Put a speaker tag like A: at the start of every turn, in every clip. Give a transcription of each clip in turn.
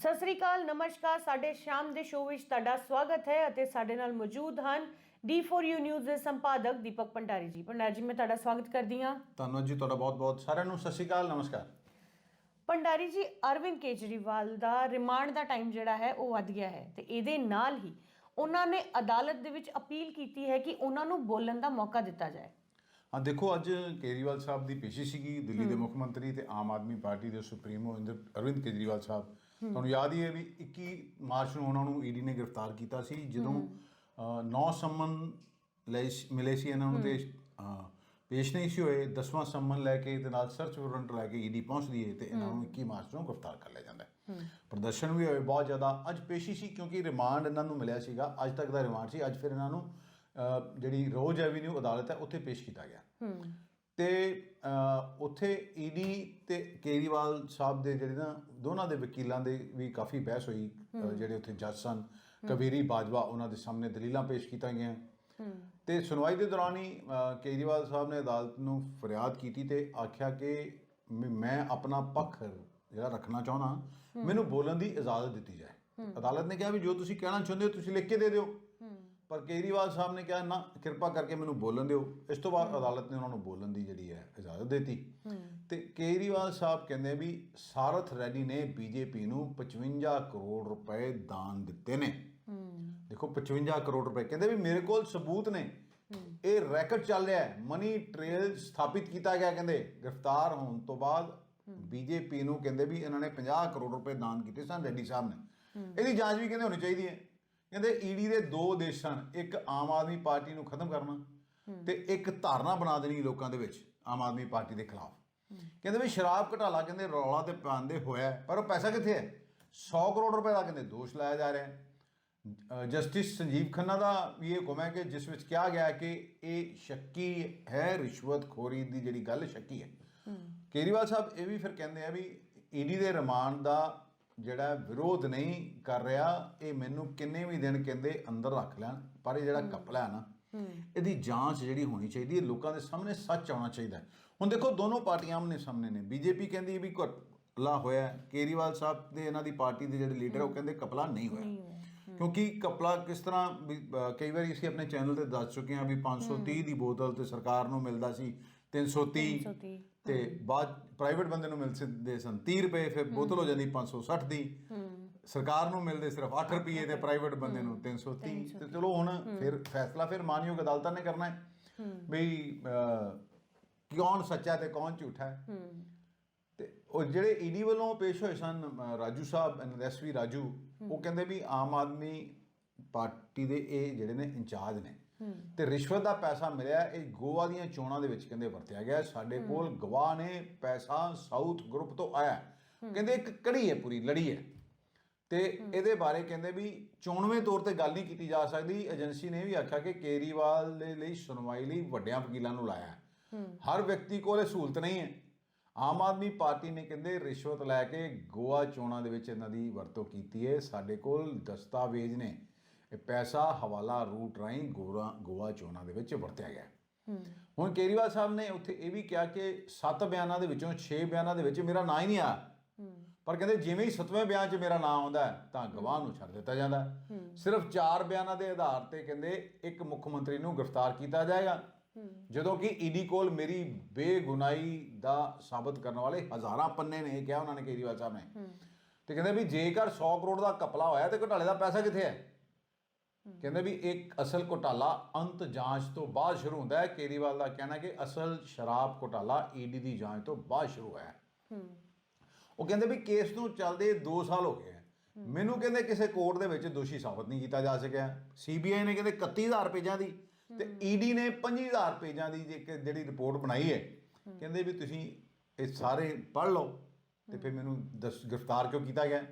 A: ਸਤਿ ਸ੍ਰੀ ਅਕਾਲ ਨਮਸਕਾਰ। ਸਾਡੇ ਸ਼ਾਮ ਦੇ ਸ਼ੋਅ ਵਿੱਚ ਤੁਹਾਡਾ ਸਵਾਗਤ ਹੈ ਅਤੇ ਸਾਡੇ ਨਾਲ ਮੌਜੂਦ ਹਨ D4U ਨਿਊਜ਼ ਦੇ ਸੰਪਾਦਕ ਦੀਪਕ ਭੰਡਾਰੀ ਜੀ। ਭੰਡਾਰੀ ਜੀ ਮੈਂ ਤੁਹਾਡਾ ਸਵਾਗਤ ਕਰਦੀ ਹਾਂ।
B: ਧੰਨਵਾਦ ਜੀ ਤੁਹਾਡਾ ਬਹੁਤ-ਬਹੁਤ ਸਾਰਿਆਂ ਨੂੰ ਸਤਿ ਸ਼੍ਰੀ ਅਕਾਲ ਨਮਸਕਾਰ।
A: ਭੰਡਾਰੀ ਜੀ ਅਰਵਿੰਦ ਕੇਜਰੀਵਾਲ ਦਾ ਰਿਮਾਂਡ ਦਾ ਟਾਈਮ ਜਿਹੜਾ ਹੈ ਉਹ ਵੱਧ ਗਿਆ ਹੈ ਤੇ ਇਹਦੇ ਨਾਲ ਹੀ ਉਹਨਾਂ ਨੇ ਅਦਾਲਤ ਦੇ ਵਿੱਚ ਅਪੀਲ ਕੀਤੀ ਹੈ ਕਿ ਉਹਨਾਂ ਨੂੰ ਬੋਲਣ ਦਾ ਮੌਕਾ ਦਿੱਤਾ ਜਾਏ।
B: ਹਾਂ ਦੇਖੋ ਅੱਜ ਕੇਜਰੀਵਾਲ ਸਾਹਿਬ ਦੀ ਪੇਸ਼ੀ ਸੀਗੀ ਦਿੱਲੀ ਦੇ ਮੁੱਖ ਮੰਤਰੀ ਤੇ ਆਮ ਆਦਮੀ ਪਾਰਟੀ ਦੇ ਸੁਪਰੀਮੋ ਅਰਵਿੰਦ ਕੇਜਰੀਵਾਲ ਸਾਹਿਬ। ਤੁਹਾਨੂੰ ਯਾਦ ਹੀ ਹੈ ਵੀ 21 ਮਾਰਚ ਨੂੰ ਉਹਨਾਂ ਨੂੰ ਈਡੀ ਨੇ ਗ੍ਰਿਫਤਾਰ ਕੀਤਾ ਸੀ ਜਦੋਂ 9 ਸੰਮਨ ਮਿਲੇ ਸੀ ਇਹਨਾਂ ਨੂੰ ਤੇ ਪੇਸ਼ ਨਹੀਂ ਸੀ ਹੋਏ 10ਵਾਂ ਸੰਮਨ ਲੈ ਕੇ ਤੇ ਨਾਲ ਸਰਚ ਵਾਰੰਟ ਲੈ ਕੇ ਈਡੀ ਪਹੁੰਚਦੀ ਹੈ ਤੇ ਇਹਨਾਂ ਨੂੰ 21 ਮਾਰਚ ਨੂੰ ਗ੍ਰਿਫਤਾਰ ਕਰ ਲਿਆ ਜਾਂਦਾ ਹੈ। ਪ੍ਰਦਰਸ਼ਨ ਵੀ ਹੋਏ ਬਹੁਤ ਜ਼ਿਆਦਾ। ਅੱਜ ਪੇਸ਼ੀ ਸੀ ਕਿਉਂਕਿ ਰਿਮਾਂਡ ਇਹਨਾਂ ਨੂੰ ਮਿਲਿਆ ਸੀਗਾ। ਅੱਜ ਤੱਕ ਦਾ ਰਿਮਾਂਡ ਸੀ। ਅੱਜ ਫਿਰ ਇਹਨਾਂ ਨੂੰ ਜਿਹੜੀ ਰੋਜ਼ ਐਵੀਨਿਊ ਅਦਾਲਤ ਹੈ ਉੱਥੇ ਪੇਸ਼ ਕੀਤਾ ਗਿਆ। ਤੇ ਉੱਥੇ ਈਡੀ ਤੇ ਕੇਜਰੀਵਾਲ ਸਾਹਿਬ ਦੇ ਜਿਹੜੇ ਨਾ ਦੋਨਾਂ ਦੇ ਵਕੀਲਾਂ ਦੇ ਵੀ ਕਾਫੀ ਬਹਿਸ ਹੋਈ ਜਿਹੜੇ ਉੱਥੇ ਜੱਜ ਸਨ। ਕਬੀਰੀ ਬਾਜਵਾ ਉਹਨਾਂ ਦੇ ਸਾਹਮਣੇ ਦਲੀਲਾਂ ਪੇਸ਼ ਕੀਤੀਆਂ ਗਈਆਂ। ਤੇ ਸੁਣਵਾਈ ਦੇ ਦੌਰਾਨ ਹੀ ਕੇਜਰੀਵਾਲ ਸਾਹਿਬ ਨੇ ਅਦਾਲਤ ਨੂੰ ਫਰਿਆਦ ਕੀਤੀ ਤੇ ਆਖਿਆ ਕਿ ਮ- ਮੈਂ ਆਪਣਾ ਪੱਖ ਜਿਹੜਾ ਰੱਖਣਾ ਚਾਹੁੰਦਾ ਮੈਨੂੰ ਬੋਲਣ ਦੀ ਇਜਾਜ਼ਤ ਦਿੱਤੀ ਜਾਏ। ਅਦਾਲਤ ਨੇ ਕਿਹਾ ਵੀ ਜੋ ਤੁਸੀਂ ਕਹਿਣਾ ਚਾਹੁੰਦੇ ਹੋ ਤੁਸੀਂ ਲਿਖ ਕੇ ਦੇ ਦਿਓ। ਪਰ ਕੇਜਰੀਵਾਲ ਸਾਹਿਬ ਨੇ ਕਿਹਾ ਨਾ ਕਿਰਪਾ ਕਰਕੇ ਮੈਨੂੰ ਬੋਲਣ ਦਿਓ। ਇਸ ਤੋਂ ਬਾਅਦ ਅਦਾਲਤ ਨੇ ਉਹਨਾਂ ਨੂੰ ਬੋਲਣ ਦੀ ਜਿਹੜੀ ਹੈ ਇਜਾਜ਼ਤ ਦਿੱਤੀ। ਤੇ ਕੇਜਰੀਵਾਲ ਸਾਹਿਬ ਕਹਿੰਦੇ ਵੀ ਸਾਰਥ ਰੈਡੀ ਨੇ ਬੀਜੇਪੀ ਨੂੰ 55 ਕਰੋੜ ਰੁਪਏ ਦਾਨ ਦਿੱਤੇ ਨੇ। ਦੇਖੋ 55 ਕਰੋੜ ਰੁਪਏ। ਕਹਿੰਦੇ ਵੀ ਮੇਰੇ ਕੋਲ ਸਬੂਤ ਨੇ। ਇਹ ਰੈਕਟ ਚੱਲ ਰਿਹਾ ਹੈ। ਮਨੀ ਟ੍ਰੇਲ ਸਥਾਪਿਤ ਕੀਤਾ ਗਿਆ ਕਹਿੰਦੇ। ਗ੍ਰਿਫਤਾਰ ਹੋਣ ਤੋਂ ਬਾਅਦ ਬੀਜੇਪੀ ਨੂੰ ਕਹਿੰਦੇ ਵੀ ਇਹਨਾਂ ਨੇ 50 ਕਰੋੜ ਰੁਪਏ ਦਾਨ ਕੀਤੇ ਸਨ ਰੈਡੀ ਸਾਹਿਬ ਨੇ। ਇਹਦੀ ਜਾਂਚ ਵੀ ਕਹਿੰਦੇ ਹੋਣੀ ਚਾਹੀਦੀ ਹੈ। ਕਹਿੰਦੇ ਈਡੀ ਦੇ ਦੋ ਉਦੇਸ਼ ਸਨ ਇੱਕ ਆਮ ਆਦਮੀ ਪਾਰਟੀ ਨੂੰ ਖਤਮ ਕਰਨਾ ਤੇ ਇੱਕ ਧਾਰਨਾ ਬਣਾ ਦੇਣੀ ਲੋਕਾਂ ਦੇ ਵਿੱਚ ਆਮ ਆਦਮੀ ਪਾਰਟੀ ਦੇ ਖਿਲਾਫ। ਕਹਿੰਦੇ ਵੀ ਸ਼ਰਾਬ ਘਟਾਲਾ ਕਹਿੰਦੇ ਰੌਲਾ ਤੇ ਪਾਉਂਦੇ ਹੋਇਆ ਪਰ ਉਹ ਪੈਸਾ ਕਿੱਥੇ ਹੈ? 100 ਕਰੋੜ ਰੁਪਏ ਦਾ ਕਹਿੰਦੇ ਦੋਸ਼ ਲਾਇਆ ਜਾ ਰਿਹਾ ਹੈ। ਜਸਟਿਸ ਸੰਜੀਵ ਖੰਨਾ ਦਾ ਵੀ ਇਹ ਹੁਕਮ ਹੈ ਕਿ ਜਿਸ ਵਿੱਚ ਕਿਹਾ ਗਿਆ ਹੈ ਕਿ ਇਹ ਸ਼ੱਕੀ ਹੈ ਰਿਸ਼ਵਤਖੋਰੀ ਦੀ ਜਿਹੜੀ ਗੱਲ ਸ਼ੱਕੀ ਹੈ। ਕੇਜਰੀਵਾਲ ਸਾਹਿਬ ਇਹ ਵੀ ਫਿਰ ਕਹਿੰਦੇ ਆ ਵੀ ਈਡੀ ਦੇ ਰਿਮਾਂਡ ਦਾ ਜਿਹੜਾ ਵਿਰੋਧ ਨਹੀਂ ਕਰ ਰਿਹਾ ਇਹ ਮੈਨੂੰ ਕਿੰਨੇ ਵੀ ਦਿਨ ਕਹਿੰਦੇ ਅੰਦਰ ਰੱਖ ਲੈਣ ਪਰ ਇਹ ਜਿਹੜਾ ਕਪਲਾ ਹੈ ਨਾ ਇਹਦੀ ਜਾਂਚ ਜਿਹੜੀ ਹੋਣੀ ਚਾਹੀਦੀ ਹੈ ਲੋਕਾਂ ਦੇ ਸਾਹਮਣੇ ਸੱਚ ਆਉਣਾ ਚਾਹੀਦਾ। ਹੁਣ ਦੇਖੋ ਦੋਨੋਂ ਪਾਰਟੀਆਂ ਆਮਨੇ ਸਾਹਮਣੇ ਨੇ। ਬੀਜੇਪੀ ਕਹਿੰਦੀ ਵੀ ਕਪਲਾ ਹੋਇਆ ਹੈ। ਕੇਜਰੀਵਾਲ ਸਾਹਿਬ ਦੇ ਇਹਨਾਂ ਦੀ ਪਾਰਟੀ ਦੇ ਜਿਹੜੇ ਲੀਡਰ ਉਹ ਕਹਿੰਦੇ ਕਪਲਾ ਨਹੀਂ ਹੋਇਆ। ਕਿਉਂਕਿ ਕਪਲਾ ਕਿਸ ਤਰ੍ਹਾਂ ਕਈ ਵਾਰੀ ਅਸੀਂ ਆਪਣੇ ਚੈਨਲ ਤੇ ਦੱਸ ਚੁੱਕੇ ਹਾਂ ਵੀ 530 ਦੀ ਬੋਤਲ ਤੇ ਸਰਕਾਰ ਨੂੰ ਮਿਲਦਾ ਸੀ 330
A: 330
B: ਤੇ ਬਾਅਦ ਪ੍ਰਾਈਵੇਟ ਬੰਦੇ ਨੂੰ ਮਿਲਦੇ ਸਨ। 30 ਰੁਪਏ ਫਿਰ ਬੋਤਲ ਹੋ ਜਾਂਦੀ 560 ਦੀ। ਸਰਕਾਰ ਨੂੰ ਮਿਲਦੇ ਸਿਰਫ 8 ਰੁਪਏ ਤੇ ਪ੍ਰਾਈਵੇਟ ਬੰਦੇ ਨੂੰ 330 ਤੇ ਚਲੋ ਹੁਣ ਫਿਰ ਫੈਸਲਾ ਫਿਰ ਮਾਨਯੋਗ ਅਦਾਲਤਾਂ ਨੇ ਕਰਨਾ ਹੈ। ਵੀ ਕੌਣ ਸੱਚਾ ਤੇ ਕੌਣ ਝੂਠਾ ਹੈ। ਤੇ ਉਹ ਜਿਹੜੇ ਈਡੀ ਵੱਲੋਂ ਪੇਸ਼ ਹੋਏ ਸਨ ਰਾਜੂ ਸਾਹਿਬ ਐਸਵੀ ਰਾਜੂ ਉਹ ਕਹਿੰਦੇ ਵੀ ਆਮ ਆਦਮੀ ਪਾਰਟੀ ਦੇ ਇਹ ਜਿਹੜੇ ਨੇ ਇੰਚਾਰਜ ਨੇ। ਤੇ ਰਿਸ਼ਵਤ ਦਾ ਪੈਸਾ ਮਿਲਿਆ ਇਹ ਗੋਆ ਦੀਆਂ ਚੋਣਾਂ ਦੇ ਵਿੱਚ ਕਹਿੰਦੇ ਵਰਤਿਆ ਗਿਆ। ਸਾਡੇ ਕੋਲ ਗਵਾਹ ਨੇ ਪੈਸਾ ਸਾਊਥ ਗਰੁੱਪ ਤੋਂ ਆਇਆ। ਕਹਿੰਦੇ ਇੱਕ ਕੜੀ ਹੈ ਪੂਰੀ ਲੜੀ ਹੈ। ਤੇ ਇਹਦੇ ਬਾਰੇ ਕਹਿੰਦੇ ਵੀ ਚੋਣਵੇਂ ਤੌਰ ਤੇ ਗੱਲ ਨਹੀਂ ਕੀਤੀ ਜਾ ਸਕਦੀ। ਏਜੰਸੀ ਨੇ ਵੀ ਆਖਿਆ ਕਿ ਕੇਰੀਵਾਲ ਦੇ ਲਈ ਸੁਣਵਾਈ ਲਈ ਵੱਡਿਆਂ ਵਕੀਲਾਂ ਨੂੰ ਲਾਇਆ। ਹਰ ਵਿਅਕਤੀ ਕੋਲ ਇਹ ਸਹੂਲਤ ਨਹੀਂ ਹੈ। ਆਮ ਆਦਮੀ ਪਾਰਟੀ ਨੇ ਕਹਿੰਦੇ ਰਿਸ਼ਵਤ ਲੈ ਕੇ ਗੋਆ ਚੋਣਾਂ ਦੇ ਵਿੱਚ ਇਹਨਾਂ ਦੀ ਵਰਤੋਂ ਕੀਤੀ ਹੈ। ਸਾਡੇ ਕੋਲ ਦਸਤਾਵੇਜ਼ ਨੇ। ਇਹ ਪੈਸਾ ਹਵਾਲਾ ਰੂਟ ਰਾਹੀਂ ਗੋਰਾ ਗੋਆ ਚੋਣਾਂ ਦੇ ਵਿੱਚ ਵਰਤਿਆ ਗਿਆ। ਹੁਣ ਕੇਰੀਵਾਲ ਸਾਹਿਬ ਨੇ ਉੱਥੇ ਇਹ ਵੀ ਕਿਹਾ ਕਿ 7 ਬਿਆਨਾਂ ਦੇ ਵਿੱਚੋਂ 6 ਬਿਆਨਾਂ ਦੇ ਵਿੱਚ ਮੇਰਾ ਨਾਂ ਹੀ ਨਹੀਂ ਆਇਆ ਪਰ ਕਹਿੰਦੇ ਜਿਵੇਂ ਹੀ 7ਵੇਂ ਬਿਆਨ 'ਚ ਮੇਰਾ ਨਾਮ ਆਉਂਦਾ ਤਾਂ ਗਵਾਹ ਨੂੰ ਛੱਡ ਦਿੱਤਾ ਜਾਂਦਾ। ਸਿਰਫ 4 ਬਿਆਨਾਂ ਦੇ ਆਧਾਰ ਤੇ ਕਹਿੰਦੇ ਇੱਕ ਮੁੱਖ ਮੰਤਰੀ ਨੂੰ ਗ੍ਰਿਫਤਾਰ ਕੀਤਾ ਜਾਏਗਾ। ਜਦੋਂ ਕਿ ਈਡੀ ਕੋਲ ਮੇਰੀ ਬੇਗੁਨਾਹੀ ਦਾ ਸਾਬਤ ਕਰਨ ਵਾਲੇ ਹਜ਼ਾਰਾਂ ਪੰਨੇ ਨੇ ਇਹ ਕਿਹਾ ਉਹਨਾਂ ਨੇ ਕੇਜਰੀਵਾਲ ਸਾਹਿਬ ਨੇ। ਤੇ ਕਹਿੰਦੇ ਵੀ ਜੇਕਰ 100 ਕਰੋੜ ਦਾ ਕਪਲਾ ਹੋਇਆ ਤੇ ਘੁਟਾਲੇ ਦਾ ਪੈਸਾ ਕਿੱਥੇ ਹੈ? ਕਹਿੰਦੇ ਵੀ ਇੱਕ ਅਸਲ ਘੁਟਾਲਾ ਅੰਤ ਜਾਂਚ ਤੋਂ ਬਾਅਦ ਸ਼ੁਰੂ ਹੁੰਦਾ ਹੈ। ਕੇਜਰੀਵਾਲ ਦਾ ਕਹਿਣਾ ਕਿ ਅਸਲ ਸ਼ਰਾਬ ਘੁਟਾਲਾ ਈਡੀ ਦੀ ਜਾਂਚ ਤੋਂ ਬਾਅਦ ਸ਼ੁਰੂ ਹੋਇਆ ਹੈ। ਉਹ ਕਹਿੰਦੇ ਵੀ ਕੇਸ ਨੂੰ ਚੱਲਦੇ 2 ਸਾਲ ਹੋ ਗਏ ਮੈਨੂੰ ਕਹਿੰਦੇ ਕਿਸੇ ਕੋਰਟ ਦੇ ਵਿੱਚ ਦੋਸ਼ੀ ਸਾਬਤ ਨਹੀਂ ਕੀਤਾ ਜਾ ਸਕਿਆ। ਸੀਬੀਆਈ ਨੇ ਕਹਿੰਦੇ 31000 ਪੇਜਾਂ ਦੀ ਤੇ ਈਡੀ ਨੇ 25000 ਪੇਜਾਂ ਦੀ ਜਿਹੜੀ ਰਿਪੋਰਟ ਬਣਾਈ ਹੈ। ਕਹਿੰਦੇ ਵੀ ਤੁਸੀਂ ਇਹ ਸਾਰੇ ਪੜ੍ਹ ਲਓ ਤੇ ਫਿਰ ਮੈਨੂੰ ਦੱਸ ਗ੍ਰਿਫਤਾਰ ਕਿਉਂ ਕੀਤਾ ਗਿਆ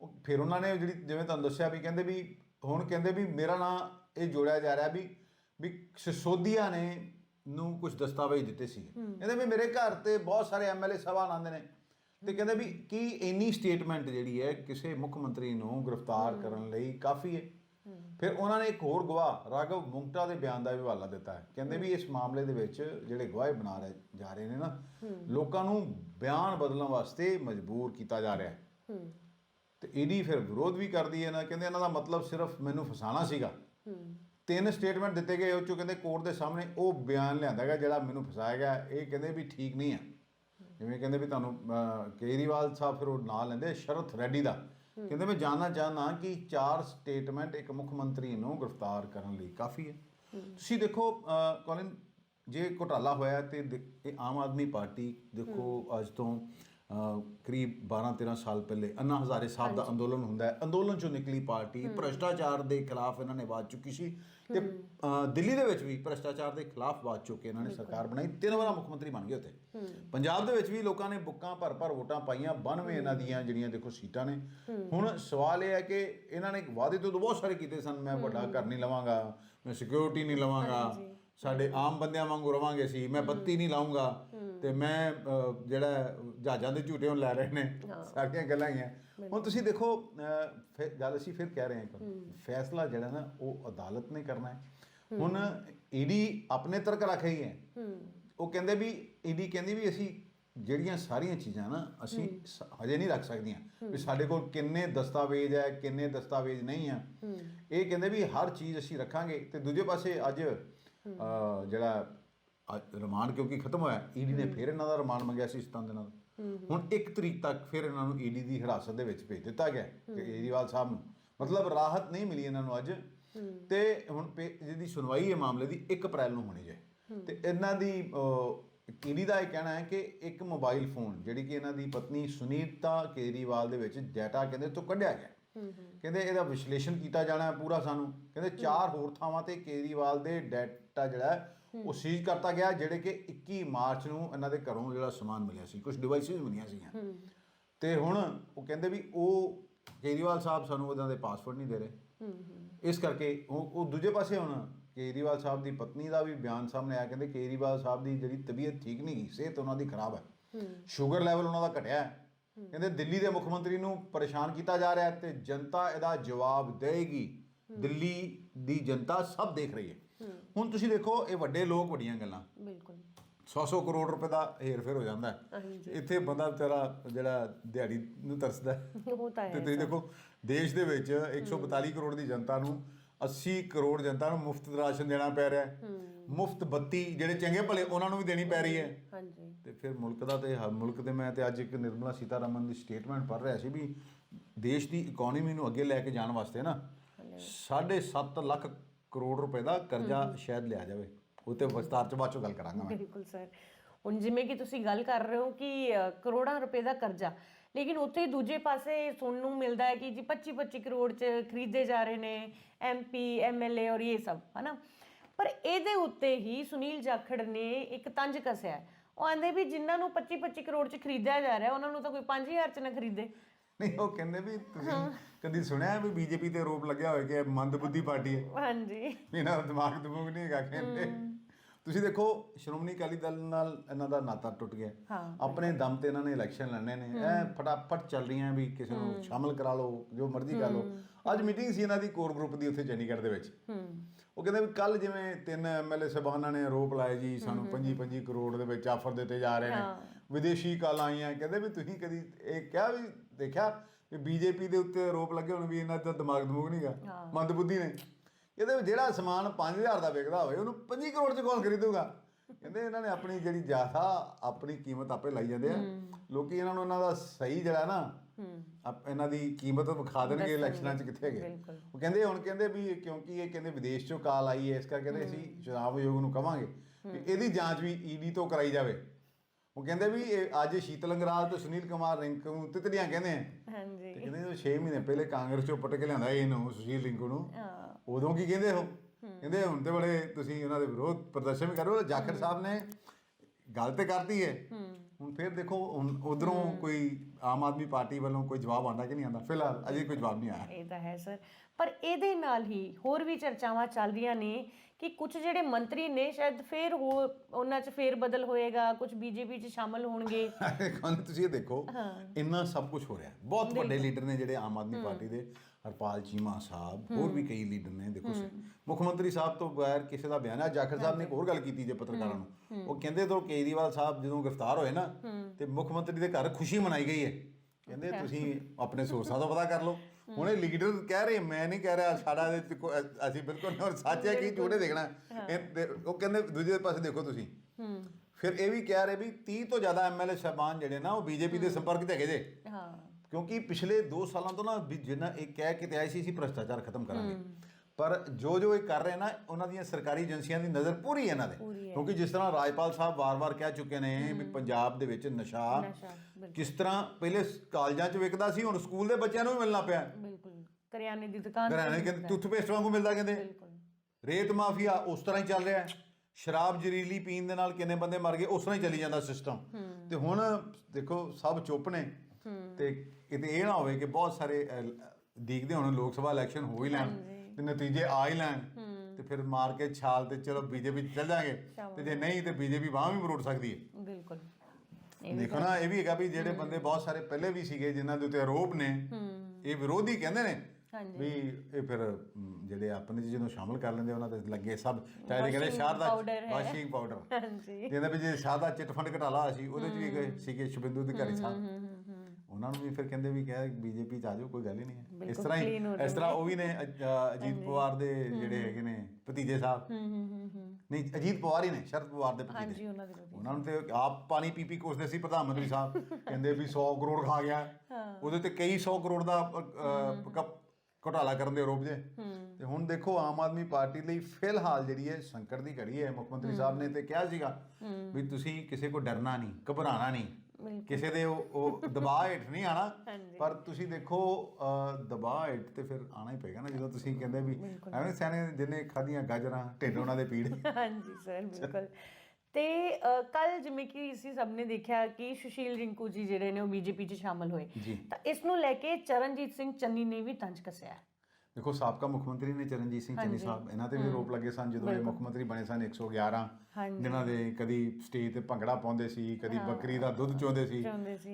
B: ਉਹ ਫਿਰ ਉਹਨਾਂ ਨੇ ਜਿਹੜੀ ਜਿਵੇਂ ਤੁਹਾਨੂੰ ਦੱਸਿਆ ਵੀ ਕਹਿੰਦੇ ਵੀ ਹੁਣ ਕਹਿੰਦੇ ਵੀ ਮੇਰਾ ਨਾਂ ਇਹ ਜੋੜਿਆ ਜਾ ਰਿਹਾ ਵੀ ਵੀ ਸਿਸੋਦੀਆ ਨੇ ਨੂੰ ਕੁਝ ਦਸਤਾਵੇਜ਼ ਦਿੱਤੇ ਸੀ ਕਹਿੰਦੇ ਵੀ ਮੇਰੇ ਘਰ ਤੇ ਬਹੁਤ ਸਾਰੇ ਐਮਐਲਏ ਸਭਾ ਆਉਂਦੇ ਨੇ। ਤੇ ਕਹਿੰਦੇ ਵੀ ਕੀ ਇੰਨੀ ਸਟੇਟਮੈਂਟ ਜਿਹੜੀ ਹੈ ਕਿਸੇ ਮੁੱਖ ਮੰਤਰੀ ਨੂੰ ਗ੍ਰਿਫਤਾਰ ਕਰਨ ਲਈ ਕਾਫੀ ਹੈ। ਫਿਰ ਉਹਨਾਂ ਨੇ ਇੱਕ ਹੋਰ ਗਵਾਹ ਰਾਘਵ ਮੁੰਗਟਾ ਦੇ ਬਿਆਨ ਦਾ ਵੀ ਹਵਾਲਾ ਦਿੱਤਾ ਹੈ। ਕਹਿੰਦੇ ਵੀ ਇਸ ਮਾਮਲੇ ਦੇ ਵਿੱਚ ਜਿਹੜੇ ਗਵਾਹ ਬਣਾ ਰਹੇ ਜਾ ਰਹੇ ਨੇ ਨਾ ਲੋਕਾਂ ਨੂੰ ਬਿਆਨ ਬਦਲਣ ਵਾਸਤੇ ਮਜਬੂਰ ਕੀਤਾ ਜਾ ਰਿਹਾ ਹੈ। ਤੇ ਈਡੀ ਫਿਰ ਵਿਰੋਧ ਵੀ ਕਰਦੀ ਹੈ ਨਾ ਕਹਿੰਦੇ ਇਹਨਾਂ ਦਾ ਮਤਲਬ ਸਿਰਫ ਮੈਨੂੰ ਫਸਾਣਾ ਸੀਗਾ। ਤਿੰਨ ਸਟੇਟਮੈਂਟ ਦਿੱਤੇ ਗਏ ਉਹ ਚੋਂ ਕਹਿੰਦੇ ਕੋਰਟ ਦੇ ਸਾਹਮਣੇ ਉਹ ਬਿਆਨ ਲਿਆਂਦਾ ਗਿਆ ਜਿਹੜਾ ਮੈਨੂੰ ਫਸਾਇਆ ਗਿਆ ਇਹ ਕਹਿੰਦੇ ਵੀ ਠੀਕ ਨਹੀਂ ਹੈ। ਜਿਵੇਂ ਕਹਿੰਦੇ ਵੀ ਤੁਹਾਨੂੰ ਅਹ, ਕੇਜਰੀਵਾਲ ਸਾਹਿਬ ਫਿਰ ਉਹ ਨਾਂ ਲੈਂਦੇ ਸ਼ਰਤ ਰੈਡੀ ਦਾ। ਕਹਿੰਦੇ ਮੈਂ ਜਾਣਨਾ ਚਾਹੁੰਦਾ ਕਿ ਚਾਰ ਸਟੇਟਮੈਂਟ ਇੱਕ ਮੁੱਖ ਮੰਤਰੀ ਨੂੰ ਗ੍ਰਿਫਤਾਰ ਕਰਨ ਲਈ ਕਾਫੀ ਹੈ। ਤੁਸੀਂ ਦੇਖੋ ਕੋਲਿਨ ਜੇ ਘੁਟਾਲਾ ਹੋਇਆ ਤੇ ਇਹ ਆਮ ਆਦਮੀ ਪਾਰਟੀ ਦੇਖੋ ਅੱਜ ਤੋਂ ਕਰੀਬ 12-13 ਸਾਲ ਪਹਿਲੇ ਅੰਨਾ ਹਜ਼ਾਰੇ ਸਾਹਿਬ ਦਾ ਅੰਦੋਲਨ ਹੁੰਦਾ ਹੈ। ਅੰਦੋਲਨ ਚੋਂ ਨਿਕਲੀ ਪਾਰਟੀ ਭ੍ਰਸ਼ਟਾਚਾਰ ਦੇ ਖਿਲਾਫ ਇਹਨਾਂ ਨੇ ਆਵਾਜ਼ ਚੁੱਕੀ ਸੀ ਤੇ ਦਿੱਲੀ ਦੇ ਵਿੱਚ ਵੀ ਭ੍ਰਸ਼ਟਾਚਾਰ ਦੇ ਖਿਲਾਫ ਆਵਾਜ਼ ਚੁੱਕ ਕੇ ਇਹਨਾਂ ਨੇ ਸਰਕਾਰ ਬਣਾਈ। ਤਿੰਨ ਵਾਰ ਮੁੱਖ ਮੰਤਰੀ ਬਣ ਗਏ ਉੱਥੇ। ਪੰਜਾਬ ਦੇ ਵਿੱਚ ਵੀ ਲੋਕਾਂ ਨੇ ਬੁੱਕਾਂ ਭਰ ਭਰ ਵੋਟਾਂ ਪਾਈਆਂ 92 ਇਹਨਾਂ ਦੀਆਂ ਜਿਹੜੀਆਂ ਦੇਖੋ ਸੀਟਾਂ ਨੇ। ਹੁਣ ਸਵਾਲ ਇਹ ਹੈ ਕਿ ਇਹਨਾਂ ਨੇ ਵਾਅਦੇ ਤੋਂ ਤਾਂ ਬਹੁਤ ਸਾਰੇ ਕੀਤੇ ਸਨ ਮੈਂ ਵੱਡਾ ਘਰ ਨਹੀਂ ਲਵਾਂਗਾ ਮੈਂ ਸਿਕਿਉਰਿਟੀ ਨਹੀਂ ਲਵਾਂਗਾ ਸਾਡੇ ਆਮ ਬੰਦਿਆਂ ਵਾਂਗੂ ਰਵਾਂਗੇ ਸੀ ਮੈਂ ਬੱਤੀ ਨਹੀਂ ਲਾਉਂਗਾ ਤੇ ਮੈਂ ਜਿਹੜਾ ਜਹਾਜ਼ਾਂ ਦੇ ਝੂਟੇ ਹੁਣ ਲੈ ਰਹੇ ਨੇ ਸਾਰੀਆਂ ਗੱਲਾਂ ਹੀ ਆ। ਹੁਣ ਤੁਸੀਂ ਦੇਖੋ ਗੱਲ ਅਸੀਂ ਫਿਰ ਕਹਿ ਰਹੇ ਹਾਂ ਫੈਸਲਾ ਜਿਹੜਾ ਨਾ ਉਹ ਅਦਾਲਤ ਨੇ ਕਰਨਾ ਹੈ। ਹੁਣ ਈਡੀ ਆਪਣੇ ਤਰਕ ਰੱਖ ਰਹੀ ਹੈ। ਉਹ ਕਹਿੰਦੇ ਵੀ ਈਡੀ ਕਹਿੰਦੀ ਵੀ ਅਸੀਂ ਜਿਹੜੀਆਂ ਸਾਰੀਆਂ ਚੀਜ਼ਾਂ ਨਾ ਅਸੀਂ ਹਜੇ ਨਹੀਂ ਰੱਖ ਸਕਦੀਆਂ। ਵੀ ਸਾਡੇ ਕੋਲ ਕਿੰਨੇ ਦਸਤਾਵੇਜ਼ ਹੈ ਕਿੰਨੇ ਦਸਤਾਵੇਜ਼ ਨਹੀਂ ਆ। ਇਹ ਕਹਿੰਦੇ ਵੀ ਹਰ ਚੀਜ਼ ਅਸੀਂ ਰੱਖਾਂਗੇ। ਤੇ ਦੂਜੇ ਪਾਸੇ ਅੱਜ ਜਿਹੜਾ ਰਿਮਾਂਡ ਕਿਉਂਕਿ ਖਤਮ ਹੋਇਆ ਈਡੀ ਨੇ ਫਿਰ ਇਹਨਾਂ ਦਾ ਰਿਮਾਂਡ ਮੰਗਿਆ ਸੀ 7 ਦਿਨਾਂ ਦਾ ਹੁਣ 1 ਤਰੀਕ ਤੱਕ ਫਿਰ ਇਹਨਾਂ ਨੂੰ ਈਡੀ ਦੀ ਹਿਰਾਸਤ ਦੇ ਵਿੱਚ ਭੇਜ ਦਿੱਤਾ ਗਿਆ ਕੇਜਰੀਵਾਲ ਸਾਹਿਬ ਨੂੰ। ਮਤਲਬ ਰਾਹਤ ਨਹੀਂ ਮਿਲੀ ਇਹਨਾਂ ਨੂੰ ਅੱਜ। ਤੇ ਹੁਣ ਜਿਹਦੀ ਸੁਣਵਾਈ ਹੈ ਮਾਮਲੇ ਦੀ 1 ਅਪ੍ਰੈਲ ਨੂੰ ਹੋਣੀ ਜੇ। ਤੇ ਇਹਨਾਂ ਦੀ ਈਡੀ ਦਾ ਇਹ ਕਹਿਣਾ ਹੈ ਕਿ ਇੱਕ ਮੋਬਾਈਲ ਫੋਨ ਜਿਹੜੀ ਕਿ ਇਹਨਾਂ ਦੀ ਪਤਨੀ ਸੁਨੀਤਾ ਕੇਜਰੀਵਾਲ ਦੇ ਵਿੱਚ ਡਾਟਾ ਕਹਿੰਦੇ ਤੋਂ ਕੱਢਿਆ ਗਿਆ। ਕਹਿੰਦੇ ਇਹਦਾ ਵਿਸ਼ਲੇਸ਼ਣ ਕੀਤਾ ਜਾਣਾ ਹੈ ਪੂਰਾ ਸਾਨੂੰ। ਕਹਿੰਦੇ ਚਾਰ ਹੋਰ ਥਾਵਾਂ ਤੇ ਕੇਜਰੀਵਾਲ ਦੇ ਡਾਟਾ ਜਿਹੜਾ ਉਹ ਸੀਜ਼ ਕਰਤਾ ਗਿਆ ਜਿਹੜੇ ਕਿ 21 ਮਾਰਚ ਨੂੰ ਇਹਨਾਂ ਦੇ ਘਰੋਂ ਜਿਹੜਾ ਸਮਾਨ ਮਿਲਿਆ ਸੀ ਕੁਝ ਡਿਵਾਈਸਿਸ ਮਿਲੀਆਂ ਸੀਗੀਆਂ। ਤੇ ਹੁਣ ਉਹ ਕਹਿੰਦੇ ਵੀ ਉਹ ਕੇਜਰੀਵਾਲ ਸਾਹਿਬ ਸਾਨੂੰ ਉਹਨਾਂ ਦੇ ਪਾਸਵਰਡ ਨਹੀਂ ਦੇ ਰਹੇ। ਇਸ ਕਰਕੇ ਉਹ ਦੂਜੇ ਪਾਸੇ ਹੁਣ ਕੇਜਰੀਵਾਲ ਸਾਹਿਬ ਦੀ ਪਤਨੀ ਦਾ ਵੀ ਬਿਆਨ ਸਾਹਮਣੇ ਆਇਆ ਕਹਿੰਦੇ ਕੇਜਰੀਵਾਲ ਸਾਹਿਬ ਦੀ ਜਿਹੜੀ ਤਬੀਅਤ ਠੀਕ ਨਹੀਂ ਗਈ ਸਿਹਤ ਉਹਨਾਂ ਦੀ ਖਰਾਬ ਹੈ। ਸ਼ੂਗਰ ਲੈਵਲ ਉਹਨਾਂ ਦਾ ਘਟਿਆ ਹੈ। ਕਹਿੰਦੇ ਦਿੱਲੀ ਦੇ ਮੁੱਖ ਮੰਤਰੀ ਨੂੰ ਪਰੇਸ਼ਾਨ ਕੀਤਾ ਜਾ ਰਿਹਾ ਤੇ ਜਨਤਾ ਇਹਦਾ ਜਵਾਬ ਦੇਗੀ ਦਿੱਲੀ ਦੀ ਜਨਤਾ ਸਭ ਦੇਖ ਰਹੀ ਹੈ। ਹੁਣ ਤੁਸੀਂ ਦੇਖੋ ਇਹ ਵੱਡੇ ਲੋਕ ਵੱਡੀਆਂ ਗੱਲਾਂ।
A: ਬਿਲਕੁਲ।
B: 100-100 ਕਰੋੜ ਰੁਪਏ ਦਾ ਹੇਰ-ਫੇਰ ਹੋ ਜਾਂਦਾ। ਇੱਥੇ ਬੰਦਾ ਵਿਚਾਰਾ ਜਿਹੜਾ ਦਿਹਾੜੀ ਨੂੰ ਤਰਸਦਾ
A: ਉਹ ਤਾਂ
B: ਤੁਸੀਂ ਦੇਖੋ ਦੇਸ਼ ਦੇ ਵਿੱਚ 142 ਕਰੋੜ ਦੀ ਜਨਤਾ ਨੂੰ 80 ਕਰੋੜ ਜਨਤਾ ਨੂੰ ਮੁਫਤ ਰਾਸ਼ਨ ਦੇਣਾ ਪੈ ਰਿਹਾ ਹੈ। ਮੁਫਤ ਬੱਤੀ ਜਿਹੜੇ ਚੰਗੇ ਭਲੇ ਉਹਨਾਂ ਨੂੰ ਵੀ ਦੇਣੀ ਪੈ ਰਹੀ ਹੈ।
A: ਹਾਂਜੀ।
B: ਤੇ ਫਿਰ ਮੁਲਕ ਦਾ ਤੇ ਮੁਲਕ ਦੇ ਮੈਂ ਤੇ ਅੱਜ ਇੱਕ ਨਿਰਮਲਾ ਸੀਤਾਰਮਨ ਦੀ ਸਟੇਟਮੈਂਟ ਪੜ੍ਹ ਰਿਹਾ ਸੀ ਵੀ ਦੇਸ਼ ਦੀ ਇਕਨੋਮੀ ਨੂੰ ਅੱਗੇ ਲੈ ਕੇ ਜਾਣ ਵਾਸਤੇ ਨਾ 7.5 ਲੱਖ ਕਰੋੜ ਰੁਪਏ ਦਾ ਕਰਜ਼ਾ ਸ਼ਾਇਦ ਲਿਆ ਜਾਵੇ। ਉਹ ਤੇ ਵਿਸਤਾਰ ਚ ਬਾਅਦ ਚੋਂ ਗੱਲ ਕਰਾਂਗਾ ਮੈਂ।
A: ਬਿਲਕੁਲ ਸਰ। ਹੁਣ ਜਿਵੇਂ ਕਿ ਤੁਸੀਂ ਗੱਲ ਕਰ ਰਹੇ ਹੋ ਕਿ ਕਰੋੜਾਂ ਰੁਪਏ ਦਾ ਕਰਜ਼ਾ। ਲੇਕਿਨ ਉੱਥੇ ਦੂਜੇ ਪਾਸੇ ਸੁਣਨ ਨੂੰ ਮਿਲਦਾ ਹੈ ਕਿ ਜੀ 25 25 ਕਰੋੜ ਚ ਖਰੀਦੇ ਜਾ ਰਹੇ ਨੇ ਐਮਪੀ ਐਮਐਲਏ ਔਰ ਇਹ ਸਭ ਹਨਾ? ਪਰ ਇਹਦੇ ਉੱਤੇ ਹੀ ਸੁਨੀਲ ਜਾਖੜ ਨੇ ਇੱਕ ਤੰਜ ਕੱਸਿਆ। ਉਹ ਆਂਦੇ ਵੀ ਜਿਨ੍ਹਾਂ ਨੂੰ 25 25 ਕਰੋੜ ਚ ਖਰੀਦਿਆ ਜਾ ਰਿਹਾ ਉਹਨਾਂ ਨੂੰ ਤਾਂ ਕੋਈ 5000 ਚ ਨਾ ਖਰੀਦੇ।
B: ਨਹੀਂ ਉਹ ਕਹਿੰਦੇ ਵੀ ਤੁਸੀਂ ਕਦੀ ਸੁਣਿਆ ਵੀ ਬੀਜੇਪੀ ਤੇ ਆਰੋਪ ਲੱਗਿਆ ਹੋਇਆ ਕਿ ਇਹ ਮੰਦਬੁੱਧੀ ਪਾਰਟੀ ਹੈ?
A: ਹਾਂਜੀ।
B: ਇਹਨਾਂ ਦਾ ਦਿਮਾਗ ਦਮੂਗ ਨਹੀਂ ਹੈਗਾ ਕਹਿੰਦੇ। ਤੁਸੀਂ ਦੇਖੋ ਸ਼੍ਰੋਮਣੀ ਅਕਾਲੀ ਦਲ ਨਾਲ ਇਹਨਾਂ ਦਾ ਨਾਤਾ ਟੁੱਟ ਗਿਆ। ਆਪਣੇ ਦਮ ਤੇ ਇਹਨਾਂ ਨੇ ਇਲੈਕਸ਼ਨ ਲੜਨੇ ਨੇ। ਇਹ ਫਟਾਫਟ ਚੱਲ ਰਹੀਆਂ ਵੀ ਕਿਸੇ ਨੂੰ ਸ਼ਾਮਲ ਕਰਾ ਲਓ ਜੋ ਮਰਜ਼ੀ ਕਰ ਲਓ। ਅੱਜ ਮੀਟਿੰਗ ਸੀ ਇਹਨਾਂ ਦੀ ਕੋਰ ਗਰੁੱਪ ਦੀ ਉੱਥੇ ਚੰਡੀਗੜ੍ਹ ਦੇ ਵਿੱਚ। ਉਹ ਕਹਿੰਦੇ ਵੀ ਕੱਲ ਜਿਵੇਂ ਤਿੰਨ ਐਮਐਲਏ ਸਾਹਿਬਾਨਾਂ ਨੇ ਆਰੋਪ ਲਾਏ ਜੀ ਸਾਨੂੰ 25-25 ਕਰੋੜ ਦੇ ਵਿੱਚ ਆਫਰ ਦਿੱਤੇ ਜਾ ਰਹੇ ਨੇ। ਵਿਦੇਸ਼ੀ ਕਾਲ ਆਈਆਂ। ਕਹਿੰਦੇ ਵੀ ਤੁਸੀਂ ਕਦੀ ਇਹ ਕਿਹਾ ਵੀ ਦੇਖਿਆ ਵੀ ਬੀਜੇਪੀ ਦੇ ਉੱਤੇ ਆਰੋਪ ਲੱਗੇ ਹੁਣ ਵੀ ਇਹਨਾਂ ਦਾ ਦਿਮਾਗ ਦਮੂਗ ਨਹੀਂਗਾ ਮੰਦਬੁੱਧੀ ਨੇ। ਇਹਦੇ ਵਿੱਚ ਜਿਹੜਾ ਸਮਾਨ 5000 ਦਾ ਵਿਕਦਾ ਹੋਵੇ ਉਹਨੂੰ 25 ਕਰੋੜ ਚ ਕੌਣ ਖਰੀਦੂਗਾ? ਕਹਿੰਦੇ ਇਹਨਾਂ ਨੇ ਆਪਣੀ ਜਿਹੜੀ ਜ਼ਿਆਦਾ ਆਪਣੀ ਕੀਮਤ ਆਪੇ ਲਾਈ ਜਾਂਦੇ ਆ। ਲੋਕੀ ਇਹਨਾਂ ਨੂੰ ਇਹਨਾਂ ਦਾ ਸਹੀ ਜਿਹੜਾ ਨਾ ਆਪ- ਇਹਨਾਂ ਦੀ ਕੀਮਤ ਵਿਖਾ ਦੇਣਗੇ ਇਲੈਕਸ਼ਨਾਂ 'ਚ ਕਿੱਥੇ ਗਏ। ਉਹ ਕਹਿੰਦੇ ਹੁਣ ਕਹਿੰਦੇ ਵੀ ਕਿਉਂਕਿ ਇਹ ਕਹਿੰਦੇ ਵਿਦੇਸ਼ ਚੋਂ ਕਾਲ ਆਈ ਹੈ ਇਸ ਕਰਕੇ ਕਹਿੰਦੇ ਅਸੀਂ ਚੁਣਾਵ ਆਯੋਗ ਨੂੰ ਕਵਾਂਗੇ। ਵੀ ਇਹਦੀ ਜਾਂਚ ਵੀ ਈਡੀ ਤੋਂ ਕਰਾਈ ਜਾਵੇ। ਉਹ ਕਹਿੰਦੇ ਵੀ ਇਹ ਅੱਜ ਸ਼ੀਤਲ ਤੇ ਸੁਨੀਲ ਕੁਮਾਰ ਰਿੰਕੂ ਨੂੰ ਤਿਤਲੀਆਂ ਕਹਿੰਦੇ ਆ।
A: ਹਾਂਜੀ।
B: ਤੇ ਕਹਿੰਦੇ ਉਹ 6 ਮਹੀਨੇ ਪਹਿਲੇ ਕਾਂਗਰਸ ਚੋਂ ਪੁੱਟ ਕੇ ਲਿਆਂਦਾ ਇਹਨੂੰ ਸੁਸ਼ੀਲ ਰਿੰਕੂ ਨੂੰ
A: ਹਾਂ।
B: ਉਦੋਂ ਕੀ ਕਹਿੰਦੇ ਹੋ। ਕਹਿੰਦੇ ਹੁਣ ਤੇ ਬੜੇ ਤੁਸੀਂ ਉਹਨਾਂ ਦੇ ਵਿਰੋਧ ਪ੍ਰਦਰਸ਼ਨ ਵੀ ਕਰੋ ਜਾਖੜ ਸਾਹਿਬ ਨੇ ਗੱਲ ਤੇ ਕਰਤੀ ਹੈ। ਹੁਣ ਫਿਰ ਦੇਖੋ ਉਧਰੋਂ ਕੋਈ ਆਮ ਆਦਮੀ ਪਾਰਟੀ ਵੱਲੋਂ ਕੋਈ ਜਵਾਬ ਆਉਂਦਾ ਕਿ ਨਹੀਂ ਆਉਂਦਾ? ਫਿਲਹਾਲ ਅਜੇ ਕੋਈ ਜਵਾਬ ਨਹੀਂ ਆਇਆ।
A: ਇਹ ਤਾਂ ਹੈ ਸਰ। ਪਰ ਇਹਦੇ ਨਾਲ ਹੀ ਹੋਰ ਵੀ ਚਰਚਾਵਾਂ ਚੱਲ ਰਹੀਆਂ ਨੇ ਕਿ ਕੁਝ ਜਿਹੜੇ ਮੰਤਰੀ ਨੇ ਸ਼ਾਇਦ ਫੇਰ ਹੋ ਉਹਨਾਂ 'ਚ ਫੇਰ ਬਦਲ ਹੋਏਗਾ ਕੁਝ ਬੀਜੇਪੀ 'ਚ ਸ਼ਾਮਲ ਹੋਣਗੇ।
B: ਕਹਿੰਦੇ ਤੁਸੀਂ ਇਹ ਦੇਖੋ ਇੰਨਾ ਸਭ ਕੁਝ ਹੋ ਰਿਹਾ। ਬਹੁਤ ਵੱਡੇ ਲੀਡਰ ਨੇ ਜਿਹੜੇ ਆਮ ਆਦਮੀ ਪਾਰਟੀ ਦੇ ਹਰਪਾਲ ਚੀਮਾ ਸਾਹਿਬ ਹੋਰ ਵੀ ਕਈ ਲੀਡਰ ਨੇ ਦੇਖੋ ਮੁੱਖ ਮੰਤਰੀ ਸਾਹਿਬ ਤੋਂ ਬਗੈਰ ਕਿਸੇ ਦਾ ਬਿਆਨ ਹੈ। ਜਾਖੜ ਸਾਹਿਬ ਨੇ ਇੱਕ ਹੋਰ ਗੱਲ ਕੀਤੀ ਜੇ ਪੱਤਰਕਾਰਾਂ ਨੂੰ। ਉਹ ਕਹਿੰਦੇ ਤੋਂ ਕੇਜਰੀਵਾਲ ਸਾਹਿਬ ਜਦੋਂ ਗ੍ਰਿਫਤਾਰ ਹੋਏ ਨਾ ਤੇ ਮੁੱਖ ਮੰਤਰੀ ਦੇ ਘਰ ਖੁਸ਼ੀ ਮਨਾਈ ਗਈ ਹੈ। ਕਹਿੰਦੇ ਤੁਸੀਂ ਆਪਣੇ ਸੋਰਸਾਂ ਤੋਂ ਪਤਾ ਕਰ ਲਓ। ਹੁਣ ਇਹ ਲੀਡਰ ਕਹਿ ਰਹੇ ਮੈਂ ਨਹੀਂ ਕਹਿ ਰਿਹਾ ਸਾਡਾ ਅਸੀਂ ਬਿਲਕੁਲ ਹੋਰ ਸੱਚ ਹੈ ਕਿ ਝੂਠੇ ਦੇਖਣਾ। ਉਹ ਕਹਿੰਦੇ ਦੂਜੇ ਪਾਸੇ ਦੇਖੋ ਤੁਸੀਂ।
A: ਹੂੰ।
B: ਫਿਰ ਇਹ ਵੀ ਕਹਿ ਰਹੇ ਵੀ 30 ਤੋਂ ਜ਼ਿਆਦਾ ਐਮਐਲਏ ਸਾਹਿਬਾਨ ਜਿਹੜੇ ਨਾ ਉਹ ਬੀਜੇਪੀ ਦੇ ਸੰਪਰਕ 'ਚ ਹੈਗੇ ਜੇ।
A: ਹਾਂ।
B: ਕਿਉਂਕਿ ਪਿਛਲੇ 2 ਸਾਲਾਂ ਤੋਂ ਨਾ ਜਿੰਨਾ ਇਹ ਕਹਿ ਕੇ ਤੇ ਆਏ ਸੀ ਅਸੀਂ ਭ੍ਰਸ਼ਟਾਚਾਰ ਖਤਮ ਕਰਾਂਗੇ। ਪਰ ਜੋ ਜੋ ਇਹ ਕਰ ਰਹੇ ਨਾ ਉਹਨਾਂ ਦੀਆਂ ਸਰਕਾਰੀ ਏਜੰਸੀਆਂ ਦੀ ਨਜ਼ਰ ਪੂਰੀ ਹੈ ਇਹਨਾਂ ਦੇ। ਕਿਉਂਕਿ ਜਿਸ ਤਰ੍ਹਾਂ ਰਾਜਪਾਲ ਸਾਹਿਬ ਵਾਰ-ਵਾਰ ਕਹਿ ਚੁੱਕੇ ਨੇ ਵੀ ਪੰਜਾਬ ਦੇ ਵਿੱਚ ਨਸ਼ਾ ਕਿਸ ਤਰ੍ਹਾਂ ਪਹਿਲੇ ਕਾਲਜਾਂ 'ਚ ਵਿਕਦਾ ਸੀ ਹੁਣ ਸਕੂਲ ਦੇ ਬੱਚਿਆਂ ਨੂੰ ਵੀ ਮਿਲਣਾ ਪਿਆ।
A: ਬਿਲਕੁਲ। ਕਰਿਆਨੇ ਦੀ ਦੁਕਾਨ
B: ਘਰਾਣੇ ਕਹਿੰਦੇ ਟੁੱਥਪੇਸਟ ਵਾਂਗੂ ਮਿਲਦਾ ਕਹਿੰਦੇ।
A: ਬਿਲਕੁਲ।
B: ਰੇਤ ਮਾਫੀਆ ਉਸ ਤਰ੍ਹਾਂ ਹੀ ਚੱਲ ਰਿਹਾ ਹੈ। ਸ਼ਰਾਬ ਜ਼ਰੀਲੀ ਪੀਣ ਦੇ ਨਾਲ ਕਿੰਨੇ ਬੰਦੇ ਮਰ ਗਏ ਉਸ ਤਰ੍ਹਾਂ ਹੀ ਚੱਲੀ ਜਾਂਦਾ ਸਿਸਟਮ ਤੇ ਹੁਣ ਦੇਖੋ ਸਭ ਚੁੱਪ ਨੇ। ਤੇ ਕਿਤੇ ਇਹ ਨਾ ਹੋਵੇ ਕਿ ਬਹੁਤ ਸਾਰੇ ਦੇਖਦੇ ਹੁਣ ਲੋਕ ਸਭਾ ਇਲੈਕਸ਼ਨ ਹੋ ਹੀ ਲੈਣ। ਤੇ ਨਤੀਜੇ ਆ ਹੀ ਲੈਣ। ਤੇ ਫਿਰ ਮਾਰ ਕੇ ਛਾਲ ਤੇ ਚਲੋ ਬੀਜੇਪੀ ਚੱਲ ਜਾਾਂਗੇ। ਤੇ ਜੇ ਨਹੀਂ ਤੇ ਬੀਜੇਪੀ ਬਾਹ ਵੀ ਮਰੋੜ ਸਕਦੀ ਹੈ।
A: ਬਿਲਕੁਲ।
B: ਦੇਖੋ ਨਾ ਇਹ ਵੀ ਹੈਗਾ ਵੀ ਜਿਹੜੇ ਬੰਦੇ ਬਹੁਤ ਸਾਰੇ ਪਹਿਲੇ ਵੀ ਸੀਗੇ ਜਿਨ੍ਹਾਂ ਦੇ ਉੱਤੇ ਆਰੋਪ ਨੇ ਇਹ ਵਿਰੋਧੀ ਕਹਿੰਦੇ ਨੇ। ਵੀ ਇਹ ਫਿਰ ਜਿਹੜੇ ਆਪਣੇ ਜਦੋਂ ਸ਼ਾਮਲ ਕਰ ਲੈਂਦੇ ਉਹਨਾਂ ਦੇ ਲੱਗੇ ਸਭ ਚਾਹੇ ਕਹਿੰਦੇ
A: Washing
B: ਸ਼ਾਹ ਦਾ
A: powder ਹੈ।
B: ਵਾਸ਼ਿੰਗ ਪਾਊਡਰ
A: ਹਾਂਜੀ।
B: ਜਿਹਦਾ ਵੀ ਜੇ ਸ਼ਾਹ ਦਾ ਚਿੱਟ ਫੰਡ ਘਟਾਲਾ ਸੀ ਉਹਦੇ 'ਚ ਵੀ ਸੀਗੇ ਸ਼ਬਿੰਦੂ ਘਰੇ ਸਾਹਿਬ। ਉਹਨਾਂ ਨੂੰ ਵੀ ਫਿਰ ਕਹਿੰਦੇ ਵੀ ਕਹਿ ਬੀਜੇਪੀ ਚ ਆ ਜਾਓ ਕੋਈ ਗੱਲ ਹੀ ਨਹੀਂ ਹੈ। ਇਸ ਤਰ੍ਹਾਂ ਹੀ ਇਸ ਤਰ੍ਹਾਂ ਉਹ ਵੀ ਨੇ ਅਜੀਤ ਪਵਾਰ ਦੇ ਜਿਹੜੇ ਹੈਗੇ ਨੇ ਭਤੀਜੇ ਸਾਹਿਬ।
A: ਹੂੰ ਹੂੰ ਹੂੰ ਹੂੰ।
B: ਨਹੀਂ ਅਜੀਤ ਪਵਾਰ ਹੀ ਨੇ ਸ਼ਰਦ ਪਵਾਰ ਦੇ ਭਤੀਜੇ।
A: ਹਾਂਜੀ ਉਹਨਾਂ ਦੇ
B: ਉਹਨਾਂ ਨੂੰ ਤੇ ਆਪ ਪਾਣੀ ਪੀ ਪੀ ਕੋਸਦੇ ਸੀ ਪ੍ਰਧਾਨ ਮੰਤਰੀ ਸਾਹਿਬ। ਕਹਿੰਦੇ ਵੀ 100 ਕਰੋੜ ਖਾ ਗਿਆ। ਉਹਦੇ ਤੇ ਕਈ 100 ਕਰੋੜ ਦਾ ਘੁਟਾਲਾ ਕਰਨ ਦੇ ਆਰੋਪ ਜੇ। ਤੇ ਹੁਣ ਦੇਖੋ ਆਮ ਆਦਮੀ ਪਾਰਟੀ ਲਈ ਫਿਲਹਾਲ ਜਿਹੜੀ ਹੈ ਸੰਕਟ ਦੀ ਘੜੀ ਹੈ। ਮੁੱਖ ਮੰਤਰੀ ਸਾਹਿਬ ਨੇ ਤੇ ਕਿਹਾ ਸੀਗਾ ਵੀ ਤੁਸੀਂ ਕਿਸੇ ਕੋ ਡਰਨਾ ਨਹੀਂ ਘਬਰਾਣਾ ਨਹੀਂ। ਕਿਸੇ ਦੇ ਉਹ ਉਹ ਦਬਾਅ ਹੇਠ ਨਹੀਂ ਆਣਾ ਪਰ ਤੁਸੀਂ ਦੇਖੋ ਦਬਾਅ ਹੇਠ ਤੇ ਫਿਰ ਆਣਾ ਹੀ ਪਏਗਾ ਨਾ ਜਦੋਂ ਤੁਸੀਂ ਕਹਿੰਦੇ ਵੀ ਐਵੇਂ ਸਿਆਣੇ ਜਿੰਨੇ ਖਾਧੀਆਂ ਗਾਜਰਾਂ ਢਿੱਡ ਉਹਨਾਂ ਦੇ ਪੀੜ।
A: ਹਾਂਜੀ ਸਰ ਬਿਲਕੁਲ। ਤੇ ਕੱਲ ਜਿਵੇਂ ਕਿ ਅਸੀਂ ਸਭ ਨੇ ਦੇਖਿਆ ਕਿ ਸੁਸ਼ੀਲ ਰਿੰਕੂ ਜੀ ਜਿਹੜੇ ਨੇ ਉਹ ਬੀਜੇਪੀ 'ਚ ਸ਼ਾਮਲ ਹੋਏ। ਤਾਂ ਇਸ ਨੂੰ ਲੈ ਕੇ ਚਰਨਜੀਤ ਸਿੰਘ ਚੰਨੀ ਨੇ ਵੀ ਤੰਜ ਕੱਸਿਆ।
B: ਦੇਖੋ ਸਾਬਕਾ ਮੁੱਖ ਮੰਤਰੀ ਨੇ ਚਰਨਜੀਤ ਸਿੰਘ ਚੰਨੀ ਸਾਹਿਬ ਇਹਨਾਂ ਤੇ ਵੀ ਆਰੋਪ ਲੱਗੇ ਸਨ ਜਦੋਂ ਇਹ ਮੁੱਖ ਮੰਤਰੀ ਬਣੇ ਸਨ 111
A: ਹਾਂਜੀ।
B: ਜਿਨ੍ਹਾਂ ਦੇ ਕਦੀ ਸਟੇਜ ਤੇ ਭੰਗੜਾ ਪਾਉਂਦੇ ਸੀ ਕਦੀ ਬੱਕਰੀ ਦਾ ਦੁੱਧ ਚੋਂਦੇ ਸੀ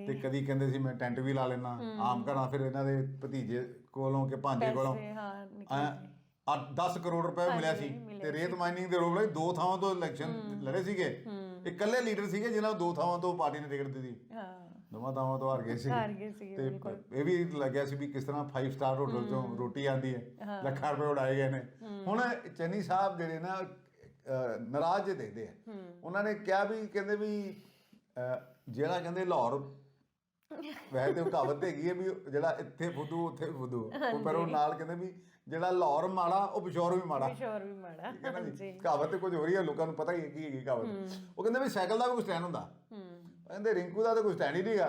B: ਤੇ ਕਦੀ ਕਹਿੰਦੇ ਸੀ ਮੈਂ ਟੈਂਟ ਵੀ ਲਾ ਲੈਣਾ ਆਮ ਘਰਾਂ ਫਿਰ ਇਹਨਾਂ ਦੇ ਭਤੀਜੇ ਕੋਲੋਂ ਕਿ ਭਾਂਜੇ ਕੋਲੋਂ
A: ਪੈਸੇ, ਹਾਂ ਨਿਕਲ
B: ਆ 10 ਕਰੋੜ ਰੁਪਏ ਮਿਲਿਆ ਸੀ ਤੇ ਰੇਤ ਮਾਈਨਿੰਗ ਦੇ ਆਰੋਪ ਲੱਗੇ ਦੋ ਥਾਵਾਂ ਤੋਂ ਇਲੈਕਸ਼ਨ ਲੜੇ ਸੀਗੇ। ਇਕੱਲੇ ਲੀਡਰ ਸੀਗੇ ਜਿਨ੍ਹਾਂ ਨੂੰ ਦੋ ਥਾਵਾਂ ਤੋਂ ਪਾਰਟੀ ਨੇ ਟਿਕਟ ਦਿੱਤੀ।
A: ਹਾਂ।
B: ਦੋਵਾਂ ਥਾਵਾਂ ਤੋਂ ਹਾਰ ਗਏ ਸੀ
A: ਹਾਰ ਗਏ ਸੀਗੇ,
B: ਤੇ ਇਹ ਵੀ ਲੱਗਿਆ ਸੀ ਵੀ ਕਿਸ ਤਰ੍ਹਾਂ 5 ਸਟਾਰ ਹੋਟਲ ਤੋਂ ਰੋਟੀ ਆਂਦੀ ਹੈ। ਲੱਖਾਂ ਰੁਪਏ ਉਡਾਏ ਗਏ ਨੇ। ਹੁਣ ਚੰਨੀ ਸਾਹਿਬ ਜਿਹੜੇ ਨਾ ਨਾਰਾਜ਼ ਦੇਖਦੇ ਆ। ਉਹਨਾਂ ਨੇ ਕਿਹਾ ਵੀ ਕਹਿੰਦੇ ਵੀ ਜਿਹੜਾ ਕਹਿੰਦੇ ਲਾਹੌਰ ਵੈਸੇ ਤੇ ਕਹਾਵਤ ਹੈਗੀ ਹੈ ਵੀ ਜਿਹੜਾ ਇੱਥੇ ਫੁੱਦੂ ਉੱਥੇ ਫੁੱਦੂ। ਪਰ ਉਹ ਨਾਲ ਕਹਿੰਦੇ ਵੀ ਜਿਹੜਾ ਲਾਹੌਰ ਮਾੜਾ ਉਹ ਪਿਸ਼ੌਰ ਵੀ ਮਾੜਾ।
A: ਕਿਸ਼ੋਰ ਵੀ ਮਾੜਾ
B: ਠੀਕ ਹੈ ਨਾ ਜੀ? ਕਹਾਵਤ ਤੇ ਕੁਝ ਹੋ ਰਹੀ ਹੈ ਲੋਕਾਂ ਨੂੰ ਪਤਾ ਹੀ ਹੈ ਕੀ ਹੈਗੀ ਕਹਾਵਤ। ਉਹ ਕਹਿੰਦੇ ਵੀ ਸਾਈਕਲ ਦਾ ਵੀ ਕੋਈ ਸਟੈਂਡ ਹੁੰਦਾ।
A: ਹੂੰ।
B: ਕਹਿੰਦੇ ਰਿੰਕੂ ਦਾ ਤਾਂ ਕੋਈ ਸਟੈਂਡ ਹੀ ਨਹੀਂਗਾ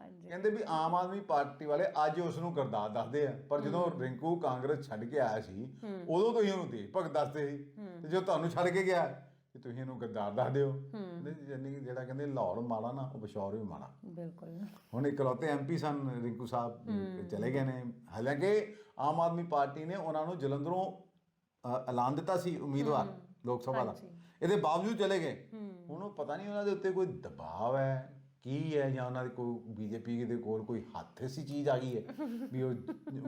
A: ਹਾਂਜੀ।
B: ਕਹਿੰਦੇ ਵੀ ਆਮ ਆਦਮੀ ਪਾਰਟੀ ਵਾਲੇ ਅੱਜ ਉਸ ਨੂੰ ਕਰਦਾਰ ਦੱਸਦੇ ਆ। ਪਰ ਜਦੋਂ ਰਿੰਕੂ ਕਾਂਗਰਸ ਛੱਡ ਕੇ ਆਇਆ ਸੀ ਉਦੋਂ ਤੋਂ ਹੀ ਉਹਨੂੰ ਦੇ ਭਗਤ ਦੱਸਦੇ ਸੀ। ਤੇ ਜੋ ਤੁਹਾਨੂੰ ਛੱਡ ਕੇ ਗਿਆ ਕਿ ਤੁਸੀਂ ਇਹਨੂੰ ਗੱਦਾਰ ਹੋ। ਕਹਿੰਦੇ ਯਾਨੀ ਕਿ ਜਿਹੜਾ ਕਹਿੰਦੇ ਲਾਹੌਰ ਮਾੜਾ ਨਾ ਉਹ ਬਿਸ਼ੌਰ ਵੀ ਮਾੜਾ।
A: ਬਿਲਕੁਲ।
B: ਹੁਣ ਇਕਲੌਤੇ ਐਮਪੀ ਸਨ ਰਿੰਕੂ ਸਾਹਿਬ ਚਲੇ ਗਏ ਨੇ। ਹਾਲਾਂਕਿ ਆਮ ਆਦਮੀ ਪਾਰਟੀ ਨੇ ਉਹਨਾਂ ਨੂੰ ਜਲੰਧਰੋਂ ਐਲਾਨ ਦਿੱਤਾ ਸੀ ਉਮੀਦਵਾਰ ਲੋਕ ਸਭਾ ਦਾ। ਇਹਦੇ ਬਾਵਜੂਦ ਚਲੇ ਗਏ। ਹੁਣ ਪਤਾ ਨਹੀਂ ਉਹਨਾਂ ਦੇ ਉੱਤੇ ਕੋਈ ਦਬਾਅ ਹੈ। ਕੀ ਹੈ ਜਾਂ ਉਹਨਾਂ ਦੇ ਕੋਈ ਬੀਜੇਪੀ ਦੇ ਕੋਲ ਕੋਈ ਹੱਥ ਸੀ ਚੀਜ਼ ਆ ਗਈ ਹੈ ਵੀ ਉਹ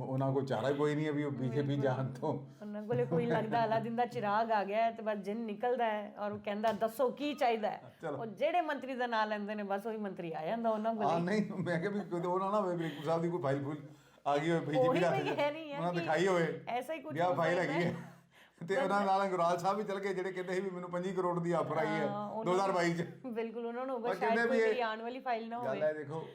B: ਉਹਨਾਂ ਕੋਲ ਚਾਰਾ ਕੋਈ ਨਹੀਂ ਹੈ ਵੀ ਉਹ ਬੀਜੇਪੀ ਜਾਣ ਤੋਂ।
A: ਉਹਨਾਂ ਕੋਲੇ ਕੋਈ ਲੱਗਦਾ ਅਲਾਦੀਨ ਦਾ ਚਿਰਾਗ ਆ ਗਿਆ ਤੇ ਬਸ ਜਿੰਨ ਨਿਕਲਦਾ ਹੈ ਔਰ ਉਹ ਕਹਿੰਦਾ ਦੱਸੋ ਕੀ ਚਾਹੀਦਾ ਉਹ ਜਿਹੜੇ ਮੰਤਰੀ ਦਾ ਨਾਮ ਲੈਂਦੇ ਨੇ ਬਸ ਉਹੀ ਮੰਤਰੀ ਆ ਜਾਂਦਾ ਉਹਨਾਂ ਕੋਲੇ।
B: ਹਾਂ ਨਹੀਂ ਮੈਂ ਕਿਹਾ ਵੀ ਉਹਨਾਂ ਨਾ ਹੋਵੇ ਵੀ ਰਿੰਕੂ ਸਾਹਿਬ ਦੀ ਕੋਈ ਫਾਈਲ ਫੁਲ ਆ ਗਈ ਹੋਵੇ ਬੀਜੇਪੀ ਦਾ। ਉਹਨਾਂ ਦਿਖਾਈ ਹੋਵੇ।
A: ਐਸਾ ਹੀ ਕੁਝ ਹੋ
B: ਫਾਈਲ ਹੈਗੀ ਹੈ। ਤੇ ਉਹਨਾਂ ਨਾਲ ਗੁਰਾਲ ਸਾਹਿਬ ਵੀ ਚਲ ਗਏ ਜਿਹੜੇ ਕਹਿੰਦੇ ਸੀ ਵੀ ਮੈਨੂੰ 25 ਕਰੋੜ ਦੀ ਆਫਰ ਆਈ ਹੈ 2022 ਚ।
A: ਬਿਲਕੁਲ ਉਹਨਾਂ ਨੂੰ ਹੋਗਾ ਸ਼ਾਇਦ ਕੋਈ ਆਉਣ ਵਾਲੀ ਫਾਈਲ ਨਾ
B: ਗੱਲ
A: ਹੋਵੇ।
B: ਹੈ ਦੇਖੋ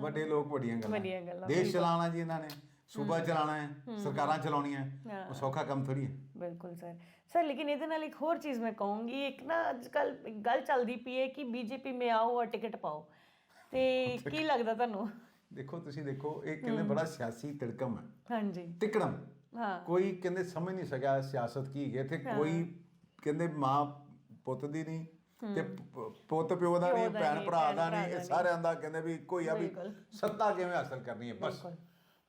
B: ਵੱਡੇ ਲੋਕ ਵੱਡੀਆਂ ਗੱਲਾਂ।
A: ਵੱਡੀਆਂ ਗੱਲਾਂ,
B: ਦੇਸ਼ ਚਲਾਉਣਾ ਜੀ ਇਹਨਾਂ ਨੇ ਸੂਬਾ ਚਲਾਉਣਾ ਹੈ ਸਰਕਾਰਾਂ ਚਲਾਉਣੀਆਂ ਉਹ ਸੌਖਾ ਕੰਮ ਥੋੜੀ ਹੈ।
A: ਬਿਲਕੁਲ ਸਰ। ਸਰ ਲੇਕਿਨ ਇਹਦੇ ਨਾਲ ਇੱਕ ਹੋਰ ਚੀਜ਼ ਮੈਂ ਕਹੂੰਗੀ ਇੱਕ ਨਾ ਅੱਜ ਕੱਲ ਗੱਲ ਚੱਲਦੀ ਪਈ ਹੈ ਕਿ ਬੀਜੇਪੀ ਮੇ ਆਓ ਔਰ ਟਿਕਟ ਪਾਓ। ਤੇ ਕੀ ਲੱਗਦਾ ਤੁਹਾਨੂੰ?
B: ਦੇਖੋ ਤੁਸੀਂ ਦੇਖੋ ਇਹ ਕਹਿੰਦੇ ਬੜਾ ਸਿਆਸੀ ਤਿੜਕਮ ਹੈ।
A: ਹਾਂਜੀ।
B: ਤਿਕੜਮ।
A: ਹਾਂ।
B: ਕੋਈ ਕਹਿੰਦੇ ਸਮਝ ਨਹੀਂ ਸਕਿਆ ਸਿਆਸਤ ਕੀ ਹੈ ਇੱਥੇ ਕੋਈ ਕਹਿੰਦੇ ਮਾਂ ਪੁੱਤ ਦੀ ਨਹੀਂ ਤੇ ਪੁੱਤ ਪਿਓ ਦਾ ਨਹੀਂ ਭੈਣ ਭਰਾ ਦਾ ਨਹੀਂ ਇਹ ਸਾਰਿਆਂ ਦਾ ਕਹਿੰਦੇ ਵੀ ਕੋਈ ਆ ਵੀ ਸੱਤਾ ਕਿਵੇਂ ਹਾਸਲ ਕਰਨੀ ਹੈ ਬਸ।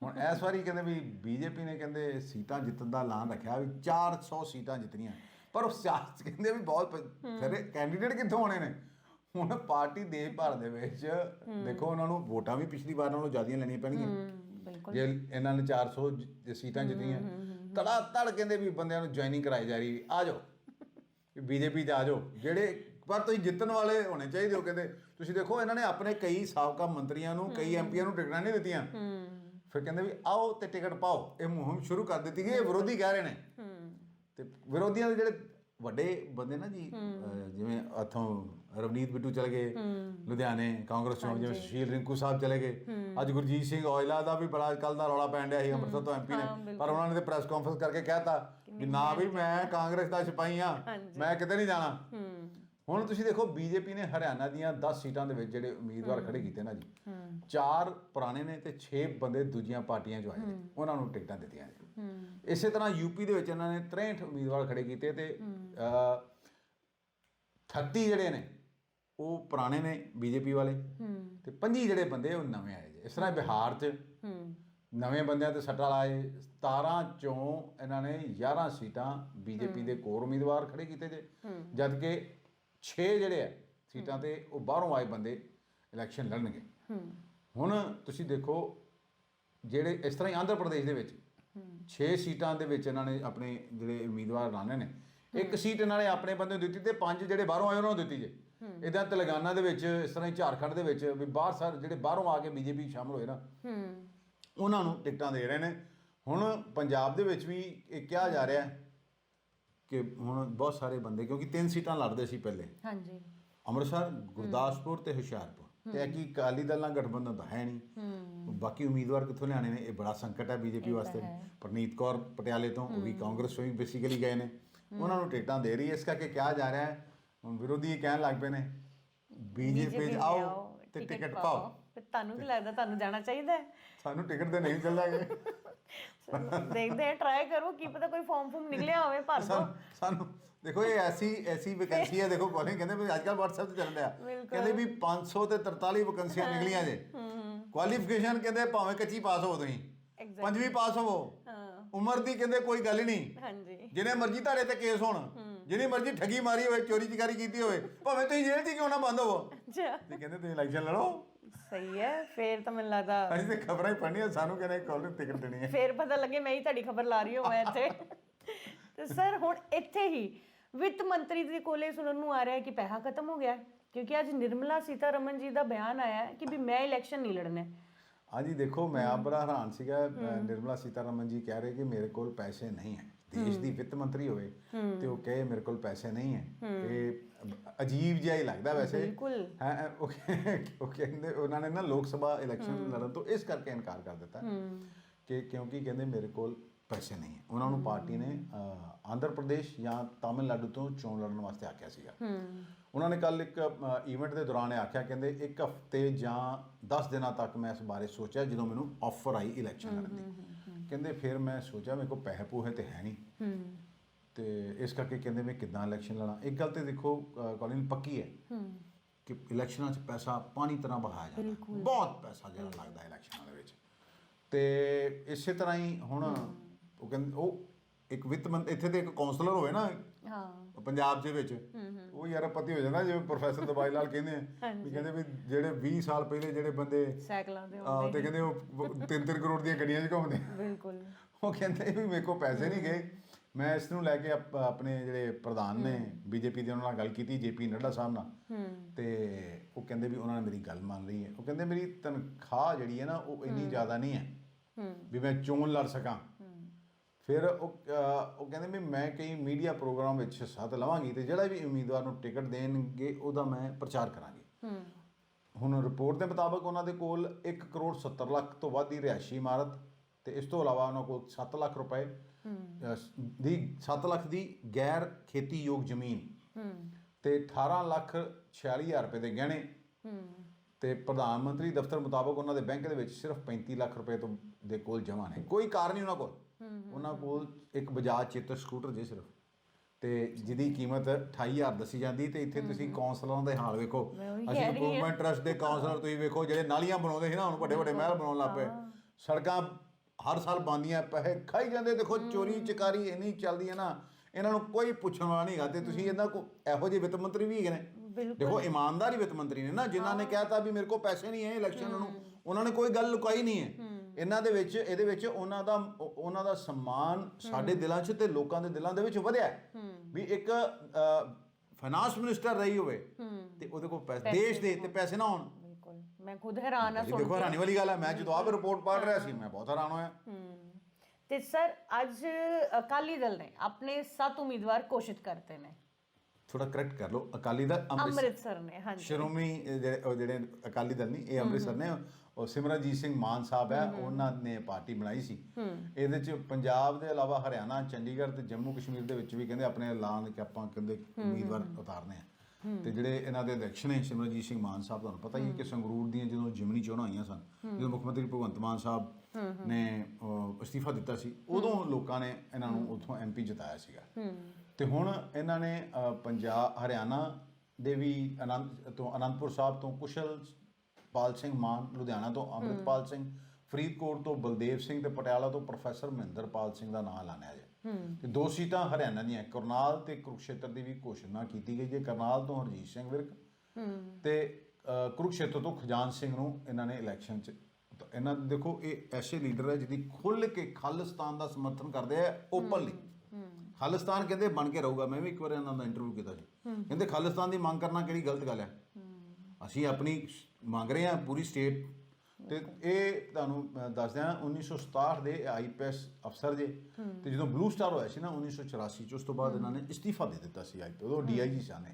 B: ਹੁਣ ਇਸ ਵਾਰੀ ਕਹਿੰਦੇ ਵੀ ਬੀਜੇਪੀ ਨੇ ਕਹਿੰਦੇ ਸੀਟਾਂ ਜਿੱਤਣ ਦਾ ਐਲਾਨ ਰੱਖਿਆ ਵੀ 400 ਸੀਟਾਂ ਜਿੱਤਣੀਆਂ। ਪਰ ਉਹ ਸਿਆਸਤ ਕਹਿੰਦੇ ਵੀ ਬਹੁਤ ਫਿਰ ਕੈਂਡੀਡੇਟ ਕਿੱਥੋਂ ਆਉਣੇ ਨੇ? ਹੁਣ ਪਾਰਟੀ ਦੇਸ਼ ਭਰ ਦੇ ਵਿੱਚ ਦੇਖੋ ਉਹਨਾਂ ਨੂੰ ਵੋਟਾਂ ਵੀ ਪਿਛਲੀ ਵਾਰ ਨਾਲੋਂ ਜ਼ਿਆਦੀਆਂ ਲੈਣੀਆਂ ਪੈਣਗੀਆਂ।
A: ਬਿਲਕੁਲ
B: ਜੇ ਇਹਨਾਂ ਨੇ 400 ਜ- ਸੀਟਾਂ ਜਿੱਤੀਆਂ ਤੜਾ ਤੜ ਕਹਿੰਦੇ ਵੀ ਬੰਦਿਆਂ ਨੂੰ ਜੁਆਇਨਿੰਗ ਕਰਾਈ ਜਾ ਰਹੀ ਆ ਜਾਓ। ਬੀਜੇਪੀ ਚ ਆ ਜਾਓ। ਜਿਹੜੇ ਪਰ ਤੁਸੀਂ ਜਿੱਤਣ ਵਾਲੇ ਹੋਣੇ ਚਾਹੀਦੇ ਹੋ ਕਹਿੰਦੇ ਤੁਸੀਂ ਦੇਖੋ ਇਹਨਾਂ ਨੇ ਆਪਣੇ ਕਈ ਸਾਬਕਾ ਮੰਤਰੀਆਂ ਨੂੰ ਕਈ ਐਮਪੀਆਂ ਨੂੰ ਟਿਕਟਾਂ ਨਹੀਂ ਦਿੱਤੀਆਂ। ਫਿਰ ਕਹਿੰਦੇ ਵੀ ਆਓ ਤੇ ਟਿਕਟ ਪਾਓ। ਇਹ ਮੁਹਿੰਮ ਸ਼ੁਰੂ ਕਰ ਦਿੱਤੀ ਗਈ ਇਹ ਵਿਰੋਧੀ ਕਹਿ ਰਹੇ ਨੇ। ਤੇ ਵਿਰੋਧੀਆਂ ਦੇ ਜਿਹੜੇ ਵੱਡੇ ਬੰਦੇ ਨਾ ਜੀ ਜਿਵੇਂ ਇੱਥੋਂ ਰਵਨੀਤ ਬਿੱਟੂ ਚਲੇ ਗਏ ਲੁਧਿਆਣੇ ਕਾਂਗਰਸ ਚੋਂ ਜਿਵੇਂ ਸੁਸ਼ੀਲ ਰਿੰਕੂ ਸਾਹਿਬ ਚਲੇ ਗਏ। ਅੱਜ ਗੁਰਜੀਤ ਸਿੰਘ ਔਜਲਾ ਦਾ ਵੀ ਬੜਾ ਕੱਲ ਦਾ ਰੌਲਾ ਪੈਣ ਡਿਆ ਸੀ ਅੰਮ੍ਰਿਤਸਰ ਤੋਂ ਐਮਪੀ ਨੇ। ਪਰ ਉਹਨਾਂ ਨੇ ਤੇ ਪ੍ਰੈਸ ਕਾਨਫਰੰਸ ਕਰਕੇ ਕਹਿਤਾ ਵੀ ਨਾ ਵੀ ਮੈਂ ਕਾਂਗਰਸ ਦਾ ਸਿਪਾਹੀ ਆ ਮੈਂ ਕਿਤੇ ਨਹੀਂ ਜਾਣਾ। ਹੁਣ ਤੁਸੀਂ ਦੇਖੋ ਬੀਜੇਪੀ ਨੇ ਹਰਿਆਣਾ ਦੀਆਂ 10 ਸੀਟਾਂ ਦੇ ਵਿੱਚ ਜਿਹੜੇ ਉਮੀਦਵਾਰ ਖੜੇ ਕੀਤੇ ਨਾ ਜੀ ਚਾਰ ਪੁਰਾਣੇ ਨੇ ਤੇ 6 ਬੰਦੇ ਦੂਜੀਆਂ ਪਾਰਟੀਆਂ ਆਏ ਨੇ। ਉਹਨਾਂ ਨੂੰ ਟਿਕਟਾਂ ਦਿੱਤੀਆਂ ਨੇ। ਇਸੇ ਤਰ੍ਹਾਂ ਯੂਪੀ ਦੇ ਵਿੱਚ ਇਹਨਾਂ ਨੇ 63 ਉਮੀਦਵਾਰ ਖੜੇ ਕੀਤੇ ਤੇ ਅ, 38 ਜਿਹੜੇ ਨੇ ਉਹ ਪੁਰਾਣੇ ਨੇ ਬੀਜੇਪੀ ਵਾਲੇ। ਤੇ 25 ਜਿਹੜੇ ਬੰਦੇ ਉਹ ਨਵੇਂ ਆਏ ਜੇ। ਇਸ ਤਰ੍ਹਾਂ ਬਿਹਾਰ 'ਚ ਨਵੇਂ ਬੰਦਿਆਂ ਤੇ ਸੱਟਾ ਲਾਏ 17 ਚੋਂ ਇਹਨਾਂ ਨੇ 11 ਸੀਟਾਂ ਬੀਜੇਪੀ ਦੇ ਕੋਰ ਉਮੀਦਵਾਰ ਖੜੇ ਕੀਤੇ ਜੇ। ਜਦ ਕਿ 6 ਜਿਹੜੇ ਆ ਸੀਟਾਂ ਤੇ ਉਹ ਬਾਹਰੋਂ ਆਏ ਬੰਦੇ ਇਲੈਕਸ਼ਨ ਲੜਨਗੇ। ਹੁਣ ਤੁਸੀਂ ਦੇਖੋ ਜਿਹੜੇ ਇਸ ਤਰ੍ਹਾਂ ਹੀ ਆਂਧਰਾ ਪ੍ਰਦੇਸ਼ ਦੇ ਵਿੱਚ 6 ਸੀਟਾਂ ਦੇ ਵਿੱਚ ਇਹਨਾਂ ਨੇ ਆਪਣੇ ਜਿਹੜੇ ਉਮੀਦਵਾਰ ਲਾਣੇ ਨੇ ਇੱਕ ਸੀਟ ਇਹਨਾਂ ਨੇ ਆਪਣੇ ਬੰਦੇ ਨੂੰ ਦਿੱਤੀ ਤੇ ਪੰਜ ਜਿਹੜੇ ਬਾਹਰੋਂ ਆਏ ਉਹਨਾਂ ਨੂੰ ਦਿੱਤੀ ਜੇ। ਇਦਾਂ ਤੇਲੰਗਾਨਾ ਦੇ ਵਿੱਚ ਇਸ ਤਰ੍ਹਾਂ ਹੀ ਝਾਰਖੰਡ ਦੇ ਵਿੱਚ ਵੀ ਬਾਹਰ ਸਰ ਜਿਹੜੇ ਬਾਹਰੋਂ ਆ ਕੇ ਬੀਜੇਪੀ ਸ਼ਾਮਲ ਹੋਏ ਨਾ ਉਹਨਾਂ ਨੂੰ ਟਿਕਟਾਂ ਦੇ ਰਹੇ ਨੇ। ਹੁਣ ਪੰਜਾਬ ਦੇ ਵਿੱਚ ਵੀ ਇਹ ਕਿਹਾ ਜਾ ਰਿਹਾ ਹੈ ਕਿ ਹੁਣ ਬਹੁਤ ਸਾਰੇ ਬੰਦੇ ਕਿਉਂਕਿ ਤਿੰਨ ਸੀਟਾਂ ਲੜਦੇ ਸੀ ਪਹਿਲੇ।
A: ਹਾਂਜੀ।
B: ਅੰਮ੍ਰਿਤਸਰ ਗੁਰਦਾਸਪੁਰ ਤੇ ਹੁਸ਼ਿਆਰਪੁਰ। ਤੇ ਕੀ ਅਕਾਲੀ ਦਲ ਨਾਲ ਗਠਬੰਧਨ ਤਾਂ ਹੈ ਨਹੀਂ। ਬਾਕੀ ਉਮੀਦਵਾਰ ਕਿੱਥੋਂ ਲਿਆਣੇ ਨੇ ਇਹ ਬੜਾ ਸੰਕਟ ਹੈ ਬੀਜੇਪੀ ਵਾਸਤੇ। ਪ੍ਰਨੀਤ ਕੌਰ ਪਟਿਆਲੇ ਤੋਂ ਉਹ ਵੀ ਕਾਂਗਰਸ ਤੋਂ ਹੀ ਬੇਸਿਕਲੀ ਗਏ ਨੇ। ਉਹਨਾਂ ਨੂੰ ਟਿਕਟਾਂ ਦੇ ਰਹੀ ਹੈ ਇਸ ਕਰਕੇ ਕਿਹਾ ਜਾ ਰਿਹਾ ਹੈ ਹੁਣ ਵਿਰੋਧੀ ਇਹ ਕਹਿਣ ਲੱਗ ਪਏ ਨੇ ਬੀਜੇਪੀ ਆਓ ਤੇ ਟਿਕਟ ਪਾਓ।
A: ਤੁਹਾਨੂੰ ਕੀ ਲੱਗਦਾ ਤੁਹਾਨੂੰ ਜਾਣਾ ਚਾਹੀਦਾ ਹੈ?
B: ਸਾਨੂੰ ਟਿਕਟ ਤੇ ਨਹੀਂ ਚੱਲਾਂਗੇ।
A: ਦੇਖਦੇ ਆ ਟਰਾਈ ਕਰੋ ਕੀ ਪਤਾ ਕੋਈ ਫਾਰਮ ਫਾਰਮ ਨਿਕਲਿਆ ਹੋਵੇ ਭਰ ਦੋ।
B: ਸਾਨੂੰ ਸਾਨੂੰ ਦੇਖੋ ਇਹ ਐਸੀ ਐਸੀ ਵੈਕੈਂਸੀ ਹੈ ਦੇਖੋ ਕਾਲਿੰਗ ਕਹਿੰਦੇ ਵੀ ਅੱਜ ਕੱਲ WhatsApp ਤੇ ਚੱਲ ਰਿਹਾ ਕਹਿੰਦੇ ਵੀ 500 ਤੇ 43 ਵੈਕੈਂਸੀਆਂ ਨਿਕਲੀਆਂ ਜੇ। ਕੁਆਲੀਫਿਕੇਸ਼ਨ ਕਹਿੰਦੇ ਭਾਵੇਂ ਕੱਚੀ ਪਾਸ ਹੋਵੋ ਤੁਸੀਂ। ਪੰਜਵੀਂ ਪਾਸ ਹੋਵੋ। ਉਮਰ ਦੀ ਕਹਿੰਦੇ ਕੋਈ ਗੱਲ ਹੀ ਨਹੀਂ।
A: ਹਾਂਜੀ।
B: ਜਿਹਨੇ ਮਰਜ਼ੀ ਤੁਹਾਡੇ ਤੇ ਕੇਸ ਹੋਣ ਜਿਹਨੇ ਮਰਜ਼ੀ ਠੱਗੀ ਮਾਰੀ ਹੋਵੇ ਚੋਰੀ ਚਕਾਰੀ ਕੀਤੀ ਹੋਵੇ ਭਾਵੇਂ ਤੁਸੀਂ ਜੇਲ੍ਹ 'ਚ ਕਿਉਂ ਨਾ ਬੰਦ ਹੋਵੋ।
A: ਅੱਛਾ।
B: ਤੇ ਕਹਿੰਦੇ ਤੁਸੀਂ ਇਲੈਕਸ਼ਨ ਲੜੋ।
A: ਸਹੀ ਹੈ ਫੇਰ ਤਾਂ ਮੈਨੂੰ ਲੱਗਦਾ
B: ਅਸੀਂ ਤੇ ਖਬਰਾਂ ਹੀ ਪੜ੍ਹਨੀਆਂ ਸਾਨੂੰ ਕਹਿੰਦੇ ਕਾਲ ਟਿਕਟ ਦੇਣੀ ਹੈ
A: ਫੇਰ ਪਤਾ ਲੱਗੇ ਮੈਂ ਹੀ ਤੁਹਾਡੀ ਖਬਰ ਲਾ ਰਹੀ ਹਾਂ ਇੱਥੇ ਤੇ ਸਰ ਹੁਣ ਇੱਥੇ ਹੀ ਵਿੱਤ ਮੰਤਰੀ ਦੇ ਕੋਲੇ ਸੁਣਨ ਨੂੰ ਆ ਰਿਹਾ ਹੈ ਕਿ ਪੈਸਾ ਖਤਮ ਹੋ ਗਿਆ। ਕਿਉਂਕਿ ਅੱਜ ਨਿਰਮਲਾ ਸੀਤਾਰਮਨ ਜੀ ਦਾ ਬਿਆਨ ਆਇਆ ਕਿ ਵੀ ਮੈਂ ਇਲੈਕਸ਼ਨ ਨਹੀਂ ਲੜਨਾ।
B: ਹਾਂਜੀ ਦੇਖੋ ਮੈਂ ਆਪ ਬੜਾ ਹੈਰਾਨ ਸੀਗਾ ਨਿਰਮਲਾ ਸੀਤਾਰਮਨ ਜੀ ਕਹਿ ਰਹੇ ਕਿ ਮੇਰੇ ਕੋਲ ਪੈਸੇ ਨਹੀਂ ਹੈ ਦੇਸ਼ ਦੀ ਵਿੱਤ ਮੰਤਰੀ ਹੋਵੇ ਤੇ ਉਹ ਕਹੇ ਮੇਰੇ ਕੋਲ ਪੈਸੇ ਨਹੀਂ ਹੈ। ਇਹ ਅਜੀਬ ਜਿਹਾ ਹੀ ਲੱਗਦਾ ਵੈਸੇ।
A: ਬਿਲਕੁਲ।
B: ਹੈ ਉਹ ਕਹਿ- ਉਹ ਕਹਿੰਦੇ ਉਹਨਾਂ ਨੇ ਨਾ ਲੋਕ ਸਭਾ ਇਲੈਕਸ਼ਨ ਲੜਨ ਤੋਂ ਇਸ ਕਰਕੇ ਇਨਕਾਰ ਕਰ ਦਿੱਤਾ ਕਿ ਕਿਉਂਕਿ ਕਹਿੰਦੇ ਮੇਰੇ ਕੋਲ ਪੈਸੇ ਨਹੀਂ ਹੈ। ਉਹਨਾਂ ਨੂੰ ਪਾਰਟੀ ਨੇ ਆਂਧਰ ਪ੍ਰਦੇਸ਼ ਜਾਂ ਤਾਮਿਲਨਾਡੂ ਤੋਂ ਚੋਣ ਲੜਨ ਵਾਸਤੇ ਆਖਿਆ ਸੀਗਾ। ਉਹਨਾਂ ਨੇ ਕੱਲ ਇੱਕ ਇਵੈਂਟ ਦੇ ਦੌਰਾਨ ਇਹ ਆਖਿਆ ਕਹਿੰਦੇ ਇੱਕ ਹਫ਼ਤੇ ਜਾਂ 10 ਦਿਨਾਂ ਤੱਕ ਮੈਂ ਇਸ ਬਾਰੇ ਸੋਚਿਆ ਜਦੋਂ ਮੈਨੂੰ ਆਫਰ ਆਈ ਇਲੈਕਸ਼ਨ ਲੜਨ ਦੀ। ਕਹਿੰਦੇ ਫਿਰ ਮੈਂ ਸੋਚਿਆ ਮੇਰੇ ਕੋਲ ਪੈਸੇ ਪੂਹੇ ਤੇ ਹੈ ਨਹੀਂ। ਤੇ ਇਸ ਕਰਕੇ ਕਹਿੰਦੇ ਮੈਂ ਕਿੱਦਾਂ ਇਲੈਕਸ਼ਨ ਲੜਾਂ। ਇੱਕ ਗੱਲ ਤੇ ਦੇਖੋ ਕਾਲਿਨ ਪੱਕੀ ਹੈ ਕਿ ਇਲੈਕਸ਼ਨਾਂ 'ਚ ਪੈਸਾ ਪਾਣੀ ਤਰ੍ਹਾਂ ਬਹਾਇਆ ਜਾਂਦਾ। ਹੈ। ਬਹੁਤ ਪੈਸਾ ਜਿਹੜਾ ਲੱਗਦਾ ਇਲੈਕਸ਼ਨਾਂ ਦੇ ਵਿੱਚ। ਤੇ ਇਸੇ ਤਰ੍ਹਾਂ ਹੀ ਹੁਣ ਉਹ ਕਹਿੰਦੇ ਉਹ ਇੱਕ ਵਿੱਤ ਮੰਤ ਇੱਥੇ ਤੇ ਇੱਕ ਕਾਉਂਸਲਰ ਹੋਵੇ ਨਾ
A: ਹਾਂ।
B: ਪੰਜਾਬ ਦੇ ਵਿੱਚ। ਉਹ ਯਾਰ ਪਤੀ ਹੋ ਜਾਂਦਾ ਜਿਵੇਂ ਪ੍ਰੋਫੈਸਰ ਦਬਾਈ ਲਾਲ ਕਹਿੰਦੇ ਆ ਵੀ ਕਹਿੰਦੇ ਵੀ ਜਿਹੜੇ 20 ਸਾਲ ਪਹਿਲੇ ਜਿਹੜੇ ਬੰਦੇ
A: ਸਾਈਕਲਾਂ ਦੇ
B: ਆ ਤੇ ਕਹਿੰਦੇ ਉਹ 3-3 ਕਰੋੜ ਦੀਆਂ ਗੱਡੀਆਂ 'ਚ ਘੁੰਮਦੇ
A: ਬਿਲਕੁਲ।
B: ਉਹ ਕਹਿੰਦੇ ਵੀ ਮੇਰੇ ਕੋਲ ਪੈਸੇ ਨਹੀਂ ਗਏ। ਮੈਂ ਇਸ ਨੂੰ ਲੈ ਕੇ ਆਪ- ਆਪਣੇ ਜਿਹੜੇ ਪ੍ਰਧਾਨ ਨੇ ਬੀਜੇਪੀ ਦੇ ਉਹਨਾਂ ਨਾਲ ਗੱਲ ਕੀਤੀ ਜੇਪੀ ਨੱਡਾ ਸਾਹਿਬ ਨਾਲ। ਤੇ ਉਹ ਕਹਿੰਦੇ ਵੀ ਉਹਨਾਂ ਨੇ ਮੇਰੀ ਗੱਲ ਮੰਨ ਲਈ ਹੈ। ਉਹ ਕਹਿੰਦੇ ਮੇਰੀ ਤਨਖਾਹ ਜਿਹੜੀ ਹੈ ਨਾ ਉਹ ਇੰਨੀ ਜ਼ਿਆਦਾ ਨਹੀਂ ਹੈ। ਵੀ ਮੈਂ ਚੋਣ ਲੜ ਸਕਾਂ। ਫਿਰ ਉਹ ਉਹ ਕਹਿੰਦੇ ਵੀ ਮੈਂ ਕਈ ਮੀਡੀਆ ਪ੍ਰੋਗਰਾਮ ਵਿੱਚ ਹਿੱਸਾ ਤਾਂ ਲਵਾਂਗੀ ਤੇ ਜਿਹੜਾ ਵੀ ਉਮੀਦਵਾਰ ਨੂੰ ਟਿਕਟ ਦੇਣਗੇ ਉਹਦਾ ਮੈਂ ਪ੍ਰਚਾਰ ਕਰਾਂਗੀ। ਹੁਣ ਰਿਪੋਰਟ ਦੇ ਮੁਤਾਬਕ ਉਹਨਾਂ ਦੇ ਕੋਲ 1 ਕਰੋੜ 70 ਲੱਖ ਤੋਂ ਵੱਧ ਦੀ ਰਿਹਾਇਸ਼ੀ ਇਮਾਰਤ ਤੇ ਇਸ ਤੋਂ ਇਲਾਵਾ ਉਹਨਾਂ ਕੋਲ 7 ਲੱਖ ਰੁਪਏ ਦੀ 7 ਲੱਖ ਦੀ ਗੈਰ ਖੇਤੀਯੋਗ ਜ਼ਮੀਨ ਤੇ 18 ਲੱਖ 46 ਹਜ਼ਾਰ ਰੁਪਏ ਦੇ ਗਹਿਣੇ ਤੇ ਪ੍ਰਧਾਨ ਮੰਤਰੀ ਦਫ਼ਤਰ ਮੁਤਾਬਕ ਉਹਨਾਂ ਦੇ ਬੈਂਕ ਦੇ ਵਿੱਚ ਸਿਰਫ 35 ਲੱਖ ਰੁਪਏ ਤੋਂ ਦੇ ਕੋਲ ਜਮ੍ਹਾਂ ਨੇ। ਕੋਈ ਕਾਰ ਨਹੀਂ ਉਹਨਾਂ ਕੋਲ। ਉਹਨਾਂ ਕੋਲ ਇੱਕ ਬਜਾਜ ਚੇਤਕ ਸਕੂਟਰ ਜੇ ਸਿਰਫ। ਤੇ ਜਿਹਦੀ ਕੀਮਤ 28000 ਦੱਸੀ ਜਾਂਦੀ ਤੇ ਇੱਥੇ ਤੁਸੀਂ ਕਾਉਂਸਲਰਾਂ ਦੇ ਹਾਲ ਵੇਖੋ। ਅਸੀਂ। ਇੰਪਰੂਵਮੈਂਟ ਟਰਸਟ ਦੇ ਕਾਉਂਸਲਰ ਤੁਸੀਂ ਵੇਖੋ ਜਿਹੜੇ ਨਾਲੀਆਂ ਬਣਾਉਂਦੇ ਸੀ ਨਾ ਹੁਣ ਵੱਡੇ ਵੱਡੇ ਮਹਿਲ ਬਣਾਉਣ ਲੱਗ ਪਏ। ਸੜਕਾਂ ਹਰ ਸਾਲ ਬੰਦੀਆਂ ਪੈਸੇ ਖਾਈ ਜਾਂਦੇ। ਦੇਖੋ ਚੋਰੀ ਚਕਾਰੀ ਇੰਨੀ ਚੱਲਦੀ ਹੈ ਨਾ ਇਹਨਾਂ ਨੂੰ ਕੋਈ ਪੁੱਛਣ ਵਾਲਾ ਨਹੀਂ ਹੈਗਾ। ਤੇ ਤੁਸੀਂ ਇਹਨਾਂ ਕੋ ਇਹੋ ਜਿਹੇ ਵਿੱਤ ਮੰਤਰੀ ਵੀ ਹੈਗੇ ਨੇ। ਦੇਖੋ ਇਮਾਨਦਾਰੀ ਵਿੱਤ ਮੰਤਰੀ ਨੇ ਨਾ ਜਿਨ੍ਹਾਂ ਨੇ ਕਹਿਤਾ ਵੀ ਮੇਰੇ ਕੋਲ ਪੈਸੇ ਨਹੀਂ ਹੈ ਇਲੈਕਸ਼ਨ ਨੂੰ। ਉਹਨਾਂ ਨੇ ਕੋਈ ਗੱਲ ਲੁਕਾਈ ਨਹੀਂ ਹੈ। ਇਹਨਾਂ ਦੇ ਵਿੱਚ ਇਹਦੇ ਵਿੱਚ ਉਹਨਾਂ ਦਾ ਉਹਨਾਂ ਦਾ ਸਨਮਾਨ ਸਾਡੇ ਦਿਲਾਂ 'ਚ ਤੇ ਲੋਕਾਂ ਦੇ ਦਿਲਾਂ ਦੇ ਵਿੱਚ ਵਧਿਆ ਵੀ ਇੱਕ ਫਾਈਨਾਂਸ ਮਿਨਿਸਟਰ ਰਹੀ ਹੋਵੇ ਤੇ ਉਹਦੇ ਕੋਲ ਪੈਸੇ ਦੇਸ਼ ਦੇ ਤੇ ਪੈਸੇ ਨਾ ਹੋਣ।
A: ਬਿਲਕੁਲ। ਮੈਂ ਖੁਦ ਹੈਰਾਨ ਆ ਸੁਣ ਕੇ।
B: ਦੇਖੋ ਹੈਰਾਨੀ ਵਾਲੀ ਗੱਲ ਹੈ ਮੈਂ
A: ਤੇ ਸਰ ਅੱਜ ਅਕਾਲੀ ਦਲ ਨੇ ਆਪਣੇ 7 ਉਮੀਦਵਾਰ ਘੋਸ਼ਿਤ ਕਰਤੇ ਨੇ।
B: ਥੋੜਾ ਕਰੈਕਟ ਕਰ ਲਓ। ਅਕਾਲੀ ਦਲ ਅੰਮ੍ਰਿਤਸਰ
A: ਨੇ ਹਾਂਜੀ।
B: ਸ਼੍ਰੋਮਣੀ ਜਿਹੜੇ ਅਕਾਲੀ ਦਲ ਨਹੀਂ ਇਹ ਅੰਮ੍ਰਿਤਸਰ ਨੇ। ਉਹ ਸਿਮਰਨਜੀਤ ਸਿੰਘ ਮਾਨ ਸਾਹਿਬ ਹੈ ਉਹਨਾਂ ਨੇ ਪਾਰਟੀ ਬਣਾਈ ਸੀ। ਇਹਦੇ ਚ ਪੰਜਾਬ ਦੇ ਇਲਾਵਾ ਹਰਿਆਣਾ ਚੰਡੀਗੜ੍ਹ ਤੇ ਜੰਮੂ ਕਸ਼ਮੀਰ ਦੇ ਵਿੱਚ ਵੀ ਕਹਿੰਦੇ ਆਪਣੇ ਐਲਾਨ ਕਿ ਆਪਾਂ ਕਹਿੰਦੇ ਉਮੀਦਵਾਰ ਉਤਾਰਨੇ ਆ। ਤੇ ਜਿਹੜੇ ਇਹਨਾਂ ਦੇ ਇਲੈਕਸ਼ਨ ਹੈ ਸਿਮਰਨਜੀਤ ਸਿੰਘ ਮਾਨ ਸਾਹਿਬ ਤੁਹਾਨੂੰ ਪਤਾ ਹੀ ਹੈ ਕਿ ਸੰਗਰੂਰ ਦੀਆਂ ਜਦੋਂ ਜਿਮਨੀ ਚੋਣਾਂ ਹੋਈਆਂ ਸਨ ਜਦੋਂ ਮੁੱਖ ਮੰਤਰੀ ਭਗਵੰਤ ਮਾਨ ਸਾਹਿਬ ਨੇ ਅਸਤੀਫਾ ਦਿੱਤਾ ਸੀ ਉਦੋਂ ਲੋਕਾਂ ਨੇ ਇਹਨਾਂ ਨੂੰ ਉੱਥੋਂ ਐਮਪੀ ਜਿਤਾਇਆ ਸੀਗਾ। ਤੇ ਹੁਣ ਇਹਨਾਂ ਨੇ ਪੰਜਾਬ ਹਰਿਆਣਾ ਦੇ ਵੀ ਆਨੰਦ ਤੋਂ ਅਨੰਦਪੁਰ ਸਾਹਿਬ ਤੋਂ ਕੁਸ਼ਲ ਪਾਲ ਸਿੰਘ ਮਾਨ ਲੁਧਿਆਣਾ ਤੋਂ ਅੰਮ੍ਰਿਤਪਾਲ ਸਿੰਘ ਫਰੀਦਕੋਟ ਤੋਂ ਬਲਦੇਵ ਸਿੰਘ ਤੇ ਪਟਿਆਲਾ ਤੋਂ ਪ੍ਰੋਫੈਸਰ ਮਹਿੰਦਰਪਾਲ ਸਿੰਘ ਦਾ ਨਾਮ ਲਾਣਿਆ ਜੇ। ਤੇ ਦੋ ਸੀਟਾਂ ਹਰਿਆਣਾ ਦੀਆਂ ਕਰਨਾਲ ਤੇ ਕੁਰੂਕਸ਼ੇਤਰ ਦੀ ਵੀ ਘੋਸ਼ਣਾ ਕੀਤੀ ਗਈ ਜੇ ਕਰਨਾਲ ਤੋਂ ਹਰਜੀਤ ਸਿੰਘ ਵਿਰਕ ਤੇ ਕੁਰੂਕਸ਼ੇਤਰ ਤੋਂ ਖਜਾਨ ਸਿੰਘ ਨੂੰ ਇਹਨਾਂ ਨੇ ਇਲੈਕਸ਼ਨ 'ਚ ਇਹਨਾਂ ਦੇਖੋ ਇਹ ਐਸੇ ਲੀਡਰ ਹੈ ਜਿਹਦੀ ਖੁੱਲ ਕੇ ਖਾਲਿਸਤਾਨ ਦਾ ਸਮਰਥਨ ਕਰਦੇ ਆ ਓਪਨਲੀ ਖਾਲਿਸਤਾਨ ਕਹਿੰਦੇ ਬਣ ਕੇ ਰਹੂਗਾ ਮੈਂ ਵੀ ਇੱਕ ਵਾਰ ਇਹਨਾਂ ਦਾ ਇੰਟਰਵਿਊ ਕੀਤਾ ਸੀ। ਕਹਿੰਦੇ ਖਾਲਿਸਤਾਨ ਦੀ ਮੰਗ ਕਰਨਾ ਕਿਹੜੀ ਗਲਤ ਗੱਲ ਹੈ। ਅਸੀਂ ਆਪਣੀ ਮੰਗ ਰਹੇ ਹਾਂ ਪੂਰੀ ਸਟੇਟ ਤੇ ਇਹ ਤੁਹਾਨੂੰ ਮੈਂ ਦੱਸ ਦਿਆਂ 1967 ਦੇ ਆਈਪੀਐਸ ਅਫਸਰ ਜੇ ਤੇ ਜਦੋਂ ਬਲੂ ਸਟਾਰ ਹੋਇਆ ਸੀ ਨਾ 1984 ਚ ਉਸ ਤੋਂ ਬਾਅਦ ਇਹਨਾਂ ਨੇ ਅਸਤੀਫਾ ਦੇ ਦਿੱਤਾ ਸੀ ਆਈਪੀ ਉਦੋਂ ਡੀਆਈਜੀ ਸਾਨੇ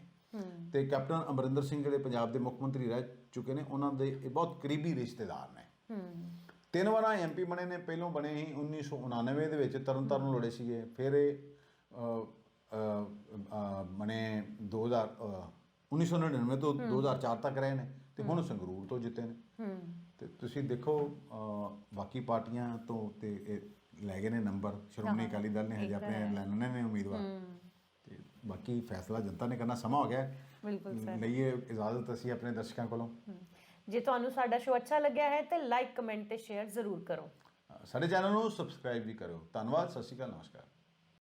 B: ਤੇ ਕੈਪਟਨ ਅਮਰਿੰਦਰ ਸਿੰਘ ਜਿਹੜੇ ਪੰਜਾਬ ਦੇ ਮੁੱਖ ਮੰਤਰੀ ਰਹਿ ਚੁੱਕੇ ਨੇ ਉਹਨਾਂ ਦੇ ਇਹ ਬਹੁਤ ਕਰੀਬੀ ਰਿਸ਼ਤੇਦਾਰ ਨੇ। ਤਿੰਨ ਵਾਰਾਂ ਐਮਪੀ ਬਣੇ ਨੇ ਪਹਿਲੋਂ ਬਣੇ ਸੀ 1999 ਦੇ ਵਿੱਚ ਤਰਨਤਾਰਨ ਲੜੇ ਸੀਗੇ ਫਿਰ ਇਹ ਬਣੇ 2000 ਅ, 1999 ਤੋਂ 2004 ਤੱਕ ਰਹੇ ਨੇ। ਤੇ ਹੁਣ ਸੰਗਰੂਰ ਤੋਂ ਜਿੱਤੇ ਨੇ। ਤੇ ਤੁਸੀਂ ਦੇਖੋ ਬਾਕੀ ਪਾਰਟੀਆਂ ਤੋਂ ਤੇ ਇਹ ਲੈ ਗਏ ਨੇ ਨੰਬਰ। ਸ਼੍ਰੋਮਣੀ ਅਕਾਲੀ ਦਲ ਨੇ ਹਜੇ ਆਪਣੇ ਲੈਣੇ ਨੇ ਉਮੀਦਵਾਰ। ਤੇ ਬਾਕੀ ਫੈਸਲਾ ਜਨਤਾ ਨੇ ਕਰਨਾ ਸਮਾਂ ਹੋ ਗਿਆ।
A: ਬਿਲਕੁਲ
B: ਲਈਏ ਇਜਾਜ਼ਤ ਅਸੀਂ ਆਪਣੇ ਦਰਸ਼ਕਾਂ ਕੋਲੋਂ।
A: ਜੇ ਤੁਹਾਨੂੰ ਸਾਡਾ ਸ਼ੋਅ ਅੱਛਾ ਲੱਗਿਆ ਹੈ ਤੇ ਲਾਈਕ ਕਮੈਂਟ ਤੇ ਸ਼ੇਅਰ ਜ਼ਰੂਰ ਕਰੋ।
B: ਸਾਡੇ ਚੈਨਲ ਨੂੰ ਸਬਸਕ੍ਰਾਈਬ ਵੀ ਕਰੋ ਧੰਨਵਾਦ ਸਤਿ ਸ਼੍ਰੀ ਅਕਾਲ ਨਮਸਕਾਰ।